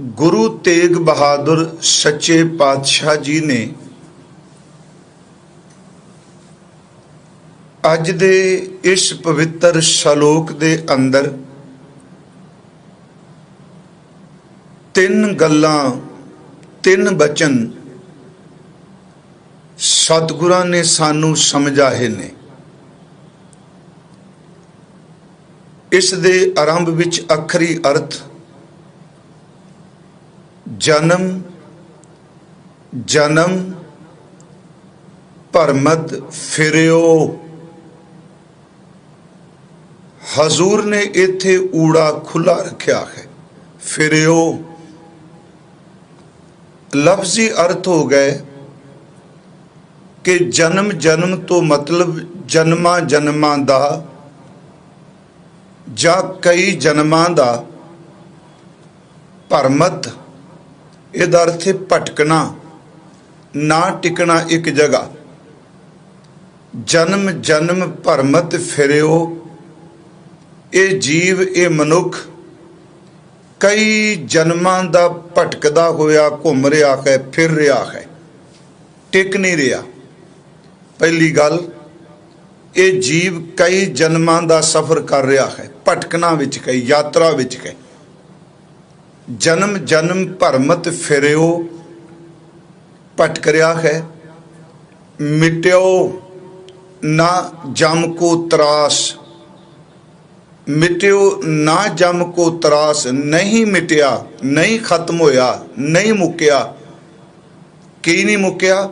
ਗੁਰੂ ਤੇਗ ਬਹਾਦਰ ਸੱਚੇ ਪਾਤਸ਼ਾਹ ਜੀ ਨੇ ਅੱਜ ਦੇ ਇਸ ਪਵਿੱਤਰ ਸ਼ਲੋਕ ਦੇ ਅੰਦਰ ਤਿੰਨ ਗੱਲਾਂ, ਤਿੰਨ ਬਚਨ ਸਤਿਗੁਰਾਂ ਨੇ ਸਾਨੂੰ ਸਮਝਾਏ ਨੇ। ਇਸ ਦੇ ਆਰੰਭ ਵਿੱਚ ਅਖਰੀ ਅਰਥ ਜਨਮ ਜਨਮ ਭਰਮਤ ਫਿਰਿਓ। ਹਜ਼ੂਰ ਨੇ ਇੱਥੇ ਊੜਾ ਖੁੱਲਾ ਰੱਖਿਆ ਹੈ। ਫਿਰਿਓ। ਲਫ਼ਜ਼ੀ ਅਰਥ ਹੋ ਗਏ ਕਿ ਜਨਮ ਜਨਮ ਤੋਂ ਮਤਲਬ ਜਨਮਾਂ ਜਨਮਾਂ ਦਾ ਜਾਂ ਕਈ ਜਨਮਾਂ ਦਾ ਭਰਮਤ ਇਹਦਾ ਅਰਥ ਹੈ ਭਟਕਣਾ, ਨਾ ਟਿਕਣਾ ਇੱਕ ਜਗ੍ਹਾ। ਜਨਮ ਜਨਮ ਭਰਮਤ ਫਿਰਿਓ, ਇਹ ਜੀਵ, ਇਹ ਮਨੁੱਖ ਕਈ ਜਨਮਾਂ ਦਾ ਭਟਕਦਾ ਹੋਇਆ ਘੁੰਮ ਰਿਹਾ ਹੈ, ਫਿਰ ਰਿਹਾ ਹੈ, ਟਿਕ ਨਹੀਂ ਰਿਹਾ। ਪਹਿਲੀ ਗੱਲ, ਇਹ ਜੀਵ ਕਈ ਜਨਮਾਂ ਦਾ ਸਫ਼ਰ ਕਰ ਰਿਹਾ ਹੈ, ਭਟਕਣਾ ਵਿੱਚ ਕਈ ਯਾਤਰਾ ਵਿੱਚ ਹੈ ਜਨਮ ਜਨਮ ਭਰਮਤ ਫਿਰਿਓ ਭਟਕਰਿਆ ਹੈ। ਮਿਟਿਓ ਨਾ ਜਮ ਕੋ ਤਰਾਸ। ਮਿਟਿਓ ਨਾ ਜਮ ਕੋ ਤਰਾਸ, ਨਹੀਂ ਮਿਟਿਆ, ਨਹੀਂ ਖਤਮ ਹੋਇਆ, ਨਹੀਂ ਮੁੱਕਿਆ। ਕੀ ਨਹੀਂ ਮੁੱਕਿਆ?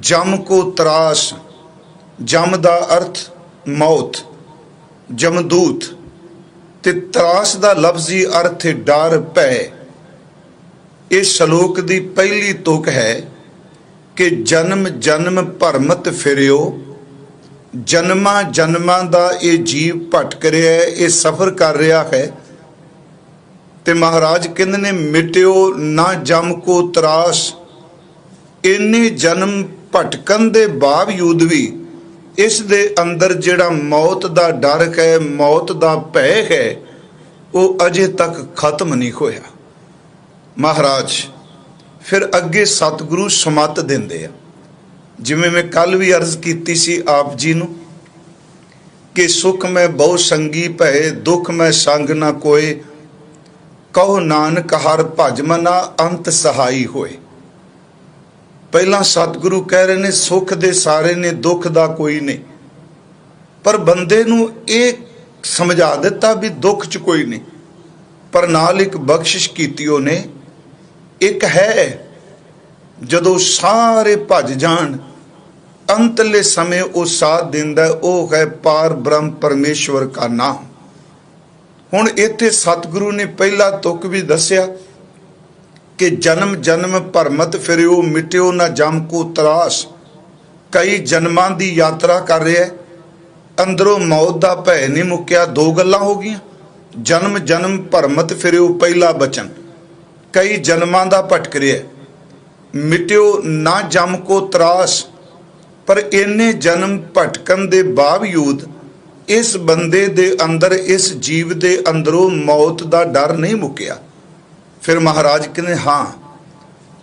ਜਮ ਕੋ ਤਰਾਸ, ਜਮ ਦਾ ਅਰਥ ਮੌਤ, ਜਮਦੂਤ। ਤੇ ਤਰਾਸ ਦਾ ਲਫ਼ਜ਼ੀ ਅਰਥ ਡਰ, ਭੈ। ਇਹ ਸ਼ਲੋਕ ਦੀ ਪਹਿਲੀ ਤੁਕ ਹੈ ਕਿ ਜਨਮ ਜਨਮ ਭਰਮਤ ਫਿਰਿਓ। ਜਨਮਾਂ ਜਨਮਾਂ ਦਾ ਇਹ ਜੀਵ ਭਟਕ ਰਿਹਾ ਹੈ, ਇਹ ਸਫ਼ਰ ਕਰ ਰਿਹਾ ਹੈ। ਤੇ ਮਹਾਰਾਜ ਕਹਿੰਦੇ ਨੇ, ਮਿਟਿਓ ਨਾ ਜਮ ਕੋ ਤਰਾਸ। ਇੰਨੇ ਜਨਮ ਭਟਕਣ ਦੇ ਬਾਵਜੂਦ ਵੀ ਇਸ ਦੇ ਅੰਦਰ ਜਿਹੜਾ ਮੌਤ ਦਾ ਡਰ ਹੈ, ਮੌਤ ਦਾ ਭੈ ਹੈ, ਉਹ ਅਜੇ ਤੱਕ ਖਤਮ ਨਹੀਂ ਹੋਇਆ। ਮਹਾਰਾਜ, ਫਿਰ ਅੱਗੇ ਸਤਿਗੁਰੂ ਸਮਤ ਦਿੰਦੇ ਆ। ਜਿਵੇਂ ਮੈਂ ਕੱਲ ਵੀ ਅਰਜ਼ ਕੀਤੀ ਸੀ ਆਪ ਜੀ ਨੂੰ ਕਿ ਸੁਖ ਮੈਂ ਬਹੁ ਸੰਗੀ ਭੈ ਦੁਖ ਮੈਂ ਸੰਗ ਨਾ ਕੋਏ, ਕਹੋ ਨਾਨਕ ਹਰ ਭਜ ਮਨਾ ਅੰਤ ਸਹਾਈ ਹੋਏ। ਪਹਿਲਾਂ ਸਤਿਗੁਰੂ ਕਹਿ ਰਹੇ ਨੇ, ਸੁੱਖ ਦੇ ਸਾਰੇ ਨੇ, ਦੁੱਖ ਦਾ ਕੋਈ ਨਹੀਂ। ਪਰ ਬੰਦੇ ਨੂੰ ਇਹ ਸਮਝਾ ਦਿੱਤਾ ਵੀ ਦੁੱਖ 'ਚ ਕੋਈ ਨਹੀਂ। ਪਰ ਨਾਲ ਇੱਕ ਬਖਸ਼ਿਸ਼ ਕੀਤੀ ਉਹਨੇ। ਇੱਕ ਹੈ, ਜਦੋਂ ਸਾਰੇ ਭੱਜ ਜਾਣ, ਅੰਤਲੇ ਸਮੇਂ ਉਹ ਸਾਥ ਦਿੰਦਾ, ਉਹ ਹੈ ਪਾਰ ਬ੍ਰਹਮ ਪਰਮੇਸ਼ਵਰ ਦਾ ਨਾਮ। ਹੁਣ ਇੱਥੇ ਸਤਿਗੁਰੂ ਨੇ ਪਹਿਲਾ ਤੁਕ ਵੀ ਦੱਸਿਆ ਕਿ ਜਨਮ ਜਨਮ ਭਰਮਤ ਫਿਰਿਓ, ਮਿਟਿਓ ਨਾ ਜਮ ਕੋ ਤਰਾਸ। ਕਈ ਜਨਮਾਂ ਦੀ ਯਾਤਰਾ ਕਰ ਰਿਹਾ ਅੰਦਰੋਂ ਮੌਤ ਦਾ ਭੈ ਨਹੀਂ ਮੁੱਕਿਆ, ਦੋ ਗੱਲਾਂ ਹੋ ਗਈਆਂ। ਜਨਮ ਜਨਮ ਭਰਮਤ ਫਿਰਿਓ, ਪਹਿਲਾ ਬਚਨ। ਕਈ ਜਨਮਾਂ ਦਾ ਭਟਕ ਰਿਹਾ ਮਿਟਿਓ ਨਾ ਜਮ ਕੋ ਤਰਾਸ। ਪਰ ਇੰਨੇ ਜਨਮ ਭਟਕਣ ਦੇ ਬਾਵਜੂਦ ਇਸ ਬੰਦੇ ਦੇ ਅੰਦਰ, ਇਸ ਜੀਵ ਦੇ ਅੰਦਰੋਂ ਮੌਤ ਦਾ ਡਰ ਨਹੀਂ ਮੁੱਕਿਆ। ਫਿਰ ਮਹਾਰਾਜ ਕਹਿੰਦੇ, ਹਾਂ,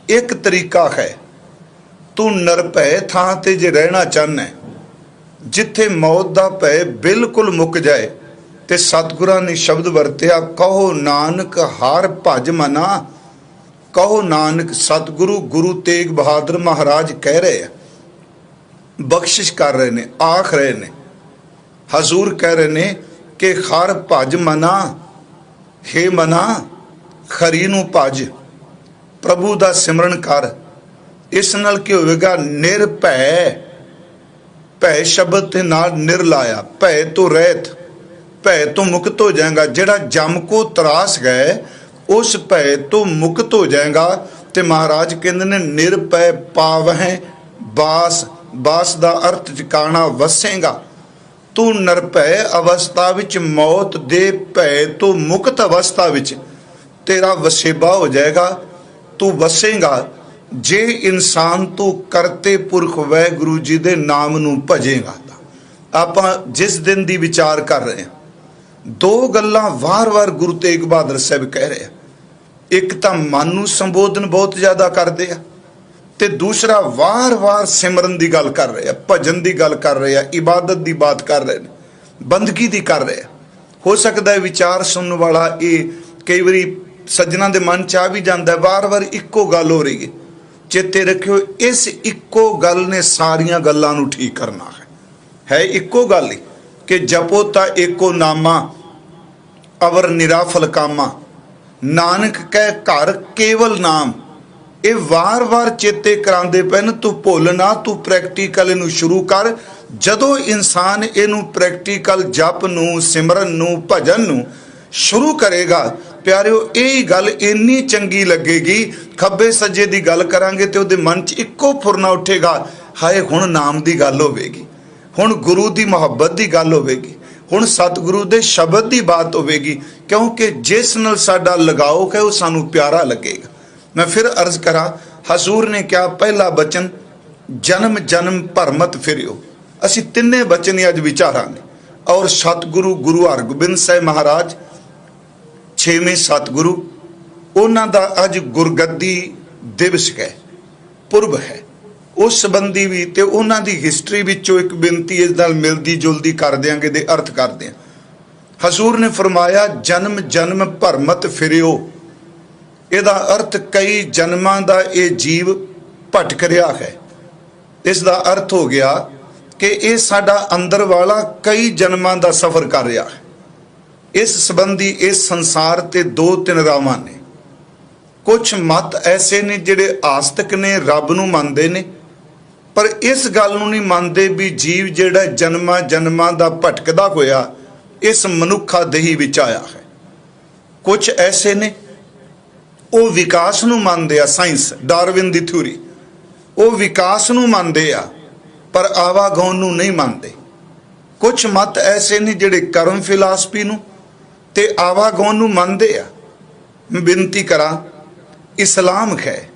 ਇੱਕ ਤਰੀਕਾ ਹੈ। ਤੂੰ ਨਿਰਭੈ ਥਾਂ ਤੇ ਜੇ ਰਹਿਣਾ ਚਾਹਨਾ ਜਿੱਥੇ ਮੌਤ ਦਾ ਭੈ ਬਿਲਕੁਲ ਮੁੱਕ ਜਾਏ ਤੇ ਸਤਿਗੁਰਾਂ ਨੇ ਸ਼ਬਦ ਵਰਤਿਆ, ਕਹੋ ਨਾਨਕ ਹਾਰ ਭਜ ਮਨਾ, ਕਹੋ ਨਾਨਕ ਸਤਿਗੁਰੂ ਗੁਰੂ ਤੇਗ ਬਹਾਦਰ ਮਹਾਰਾਜ ਕਹਿ ਰਹੇ ਆ। ਬਖਸ਼ਿਸ਼ ਕਰ ਰਹੇ ਨੇ, ਆਖ ਰਹੇ ਨੇ। ਹਜ਼ੂਰ ਕਹਿ ਰਹੇ ਨੇ ਕਿ ਹਰ ਭਜ ਮਨਾ, ਹੇ ਮਨਾ ਖਰੀ ਨੂੰ ਭਜ। ਪ੍ਰਭੂ ਦਾ ਸਿਮਰਨ ਕਰ। ਇਸ ਨਾਲ ਕੀ ਹੋਵੇਗਾ? ਨਿਰਭੈ ਭੈ। ਸ਼ਬਦ ਤੇ ਨਾਲ ਨਿਰ ਭੈ ਤੋਂ ਰਹਿਤ। ਭੈ ਤੋਂ ਮੁਕਤ ਹੋ ਜਾਏਗਾ। ਜਿਹੜਾ ਜਮ ਕੋ ਤਰਾਸ ਗਏ ਉਸ ਭੈ ਤੋਂ ਮੁਕਤ ਹੋ ਜਾਏਗਾ। ਤੇ ਮਹਾਰਾਜ ਕਹਿੰਦੇ ਨੇ ਨਿਰਭੈ ਪਾਵਹਿ ਬਾਸ। ਬਾਸ ਦਾ ਅਰਥ ਟਿਕਾਣਾ ਵਸੇਗਾ। ਤੂੰ ਨਿਰਭੈ ਅਵਸਥਾ ਵਿੱਚ ਮੌਤ ਦੇ ਭੈ ਤੋਂ ਮੁਕਤ ਅਵਸਥਾ ਵਿੱਚ। ਤੇਰਾ ਵਸੇਬਾ ਹੋ ਜਾਏਗਾ, ਤੂੰ ਵਸੇਗਾ। ਜੇ ਇਨਸਾਨ ਤੂੰ ਕਰਤੇ ਪੁਰਖ ਵਾਹਿਗੁਰੂ ਜੀ ਦੇ ਨਾਮ ਨੂੰ ਭਜੇਗਾ ਆਪਾਂ ਜਿਸ ਦਿਨ ਦੀ ਵਿਚਾਰ ਕਰ ਰਹੇ ਹਾਂ, ਦੋ ਗੱਲਾਂ ਵਾਰ-ਵਾਰ ਗੁਰੂ ਤੇਗ ਬਹਾਦਰ ਸਾਹਿਬ ਕਹਿ ਰਹੇ ਆ। ਇੱਕ ਤਾਂ ਮਨ ਨੂੰ ਸੰਬੋਧਨ ਬਹੁਤ ਜ਼ਿਆਦਾ ਕਰਦੇ ਆ ਤੇ ਦੂਸਰਾ ਵਾਰ-ਵਾਰ ਸਿਮਰਨ ਦੀ ਗੱਲ ਕਰ ਰਹੇ ਆ, ਭਜਨ ਦੀ ਗੱਲ ਕਰ ਰਹੇ ਆ, ਇਬਾਦਤ ਦੀ ਬਾਤ ਕਰ ਰਹੇ ਨੇ, ਬੰਦਗੀ ਦੀ ਕਰ ਰਹੇ ਆ। ਹੋ ਸਕਦਾ ਹੈ ਵਿਚਾਰ ਸੁਣਨ ਵਾਲਾ ਇਹ ਕਈ ਵਾਰੀ ਸੱਜਣਾ ਦੇ ਮਨ ਚ ਆ ਵੀ ਜਾਂਦਾ ਵਾਰ-ਵਾਰ ਇੱਕੋ ਗੱਲ ਹੋ ਰਹੀ ਹੈ। ਚੇਤੇ ਰੱਖਿਓ, ਇਸ ਇੱਕੋ ਗੱਲ ਨੇ ਸਾਰੀਆਂ ਗੱਲਾਂ ਨੂੰ ਠੀਕ ਕਰਨਾ ਹੈ। ਹੈ ਇੱਕੋ ਗੱਲ ਹੀ ਕਿ ਜਪੋ ਤਾਂ ਏਕੋ ਨਾਮਾ, ਅਵਰ ਨਿਰਾਫਲ ਕਾਮਾ। ਨਾਨਕ ਕਹਿ ਘਰ ਕੇਵਲ ਨਾਮ। ਇਹ ਵਾਰ-ਵਾਰ ਚੇਤੇ ਕਰਾਉਂਦੇ ਪੈਣ, ਤੂੰ ਭੁੱਲਣਾ ਤੂੰ ਪ੍ਰੈਕਟੀਕਲ ਇਹਨੂੰ ਸ਼ੁਰੂ ਕਰ। ਜਦੋਂ ਇਨਸਾਨ ਇਹਨੂੰ ਪ੍ਰੈਕਟੀਕਲ ਜਪ ਨੂੰ, ਸਿਮਰਨ ਨੂੰ, ਭਜਨ ਨੂੰ ਸ਼ੁਰੂ ਕਰੇਗਾ ਪਿਆਰਿਓ, ਇਹ ਹੀ ਗੱਲ ਇੰਨੀ ਚੰਗੀ ਲੱਗੇਗੀ, ਖੱਬੇ ਸੱਜੇ ਦੀ ਗੱਲ ਕਰਾਂਗੇ ਤੇ ਉਹਦੇ ਮਨ 'ਚ ਇੱਕੋ ਫੁਰਨਾ ਉੱਠੇਗਾ। ਹਾਏ, ਹੁਣ ਨਾਮ ਦੀ ਗੱਲ ਹੋਵੇਗੀ, ਹੁਣ ਗੁਰੂ ਦੀ ਮੁਹੱਬਤ ਦੀ ਗੱਲ ਹੋਵੇਗੀ, ਹੁਣ ਸਤਿਗੁਰੂ ਦੇ ਸ਼ਬਦ ਦੀ ਬਾਤ ਹੋਵੇਗੀ, ਕਿਉਂਕਿ ਜਿਸ ਨਾਲ ਸਾਡਾ ਲਗਾਓ ਹੈ, ਉਹ ਸਾਨੂੰ ਪਿਆਰਾ ਲੱਗੇਗਾ। ਮੈਂ ਫਿਰ ਅਰਜ਼ ਕਰਾਂ, ਹਜ਼ੂਰ ਨੇ ਕਿਹਾ, ਪਹਿਲਾ ਬਚਨ, ਜਨਮ ਜਨਮ ਭਰਮਤ ਫਿਰਿਓ। ਅਸੀਂ ਤਿੰਨੇ ਬਚਨ ਹੀ ਅੱਜ ਵਿਚਾਰਾਂਗੇ। ਔਰ ਸਤਿਗੁਰੂ ਗੁਰੂ ਹਰਗੋਬਿੰਦ ਸਾਹਿਬ ਮਹਾਰਾਜ ਛੇਵੇਂ ਸਤਿਗੁਰੂ, ਉਹਨਾਂ ਦਾ ਅੱਜ ਗੁਰਗੱਦੀ ਦਿਵਸ ਹੈ, ਪੁਰਬ ਹੈ। ਉਸ ਸੰਬੰਧੀ ਵੀ ਤੇ ਉਹਨਾਂ ਦੀ ਹਿਸਟਰੀ ਵਿੱਚੋਂ ਇੱਕ ਬੇਨਤੀ ਇਸ ਨਾਲ ਮਿਲਦੀ ਜੁਲਦੀ ਕਰ ਦਿਆਂਗੇ ਦੇ ਅਰਥ ਕਰਦੇ ਹਾਂ ਹਜ਼ੂਰ ਨੇ ਫਰਮਾਇਆ, ਜਨਮ ਜਨਮ ਭਰਮਤ ਫਿਰਿਓ। ਇਹਦਾ ਅਰਥ ਕਈ ਜਨਮਾਂ ਦਾ ਇਹ ਜੀਵ ਭਟਕ ਰਿਹਾ ਹੈ। ਇਸ ਦਾ ਅਰਥ ਹੋ ਗਿਆ ਕਿ ਇਹ ਸਾਡਾ ਅੰਦਰ ਵਾਲਾ ਕਈ ਜਨਮਾਂ ਦਾ ਸਫ਼ਰ ਕਰ ਰਿਹਾ ਹੈ। ਇਸ ਸੰਬੰਧੀ ਇਸ ਸੰਸਾਰ ਤੇ ਦੋ ਤਿੰਨ ਰਾਵਾਂ ਨੇ। ਕੁਝ ਮਤ ਐਸੇ ਨੇ ਜਿਹੜੇ ਆਸਤਕ ਨੇ, ਰੱਬ ਨੂੰ ਮੰਨਦੇ ਨੇ। ਪਰ ਇਸ ਗੱਲ ਨੂੰ ਨਹੀਂ ਮੰਨਦੇ ਵੀ ਜੀਵ ਜਿਹੜਾ ਜਨਮਾਂ ਜਨਮਾਂ ਦਾ ਭਟਕਦਾ ਹੋਇਆ ਇਸ ਮਨੁੱਖਾ ਦੇਹੀ ਵਿੱਚ ਆਇਆ ਹੈ। ਕੁਝ ਐਸੇ ਨੇ, ਉਹ ਵਿਕਾਸ ਨੂੰ ਮੰਨਦੇ ਆ, ਸਾਇੰਸ, ਡਾਰਵਿਨ ਦੀ ਥਿਊਰੀ। ਉਹ ਵਿਕਾਸ ਨੂੰ ਮੰਨਦੇ ਆ, ਪਰ ਆਵਾਗੌਣ ਨੂੰ ਨਹੀਂ ਮੰਨਦੇ। ਕੁਝ ਮਤ ਐਸੇ ਨੇ ਜਿਹੜੇ ਕਰਮ ਫਿਲਾਸਫੀ ਨੂੰ ਤੇ ਆਵਾਗੌਣ ਨੂੰ ਮੰਨਦੇ ਆ। ਬੇਨਤੀ ਕਰਾਂ, ਇਸਲਾਮ ਹੈ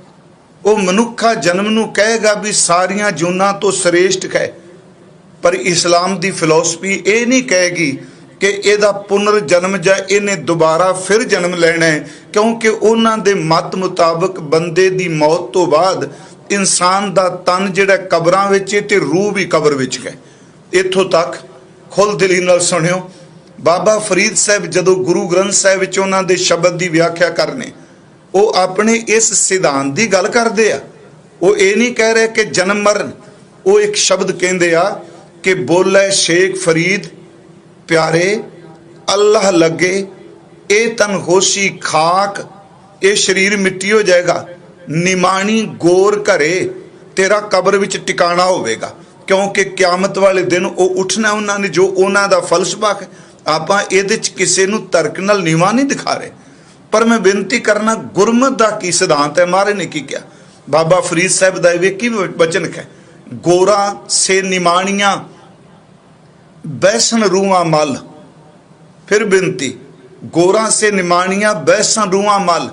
ਉਹ ਮਨੁੱਖਾ ਜਨਮ ਨੂੰ ਕਹੇਗਾ ਵੀ ਸਾਰੀਆਂ ਜੂਨਾਂ ਤੋਂ ਸ੍ਰੇਸ਼ਟ ਹੈ ਪਰ ਇਸਲਾਮ ਦੀ ਫਿਲਾਸਫੀ ਇਹ ਨਹੀਂ ਕਹੇਗੀ ਕਿ ਇਹਦਾ ਪੁਨਰ ਜਨਮ ਜਾਂ ਇਹਨੇ ਦੁਬਾਰਾ ਫਿਰ ਜਨਮ ਲੈਣਾ ਹੈ, ਕਿਉਂਕਿ ਉਹਨਾਂ ਦੇ ਮਤ ਮੁਤਾਬਕ ਬੰਦੇ ਦੀ ਮੌਤ ਤੋਂ ਬਾਅਦ ਇਨਸਾਨ ਦਾ ਤਨ ਜਿਹੜਾ ਕਬਰਾਂ ਵਿੱਚ ਹੈ ਤੇ ਰੂਹ ਵੀ ਕਬਰ ਵਿੱਚ ਹੈ। ਇੱਥੋਂ ਤੱਕ ਖੁੱਲ ਦਿਲੀ ਨਾਲ ਸੁਣਿਓ। ਬਾਬਾ ਫਰੀਦ ਸਾਹਿਬ ਜਦੋਂ ਗੁਰੂ ਗ੍ਰੰਥ ਸਾਹਿਬ ਵਿੱਚ ਉਹਨਾਂ ਦੇ ਸ਼ਬਦ ਦੀ ਵਿਆਖਿਆ ਕਰਨੇ, ਉਹ ਆਪਣੇ ਇਸ ਸਿਧਾਂਤ ਦੀ ਗੱਲ ਕਰਦੇ ਆ। ਉਹ ਇਹ ਨਹੀਂ ਕਹਿ ਰਹੇ ਕਿ ਜਨਮ ਮਰਨ। ਉਹ ਇੱਕ ਸ਼ਬਦ ਕਹਿੰਦੇ ਆ ਕਿ ਬੋਲੇ ਸ਼ੇਖ ਫਰੀਦ, ਪਿਆਰੇ, ਅੱਲਾਹ ਲੱਗੇ, ਇਹ ਤਨ ਹੋਸ਼ੀ ਖਾਕ, ਇਹ ਸਰੀਰ ਮਿੱਟੀ ਹੋ ਜਾਏਗਾ, ਨਿਮਾਣੀ ਗੋਰ ਘਰੇ, ਤੇਰਾ ਕਬਰ ਵਿੱਚ ਟਿਕਾਣਾ ਹੋਵੇਗਾ। ਕਿਉਂਕਿ ਕਿਆਮਤ ਵਾਲੇ ਦਿਨ ਉਹ ਉੱਠਣਾ ਉਹਨਾਂ ਨੇ ਜੋ ਉਹਨਾਂ ਦਾ ਫਲਸਫਾ ਹੈ। ਆਪਾਂ ਇਹਦੇ ਚ ਕਿਸੇ ਨੂੰ ਤਰਕ ਨਾਲ ਨੀਵਾ ਨਹੀਂ ਦਿਖਾ ਰਹੇ। ਪਰ ਮੈਂ ਬੇਨਤੀ ਕਰਨਾ, ਗੁਰਮਤ ਦਾ ਕੀ ਸਿਧਾਂਤ ਹੈ? ਮਹਾਰਾਜ ਨੇ ਕੀ ਕਿਹਾ? ਬਾਬਾ ਫਰੀਦ ਸਾਹਿਬ ਦਾ ਇਹ ਕੀ ਬਚਨ ਹੈ, ਗੋਰਾ, ਸੇ ਨਿਮਾਣੀਆਂ ਬੈਸਨ ਰੂਹਾਂ ਮਲ। ਫਿਰ ਬੇਨਤੀ, ਗੋਰਾ, ਸੇ ਨਿਮਾਣੀਆਂ ਬੈਸਨ ਰੂਆ ਮਲ।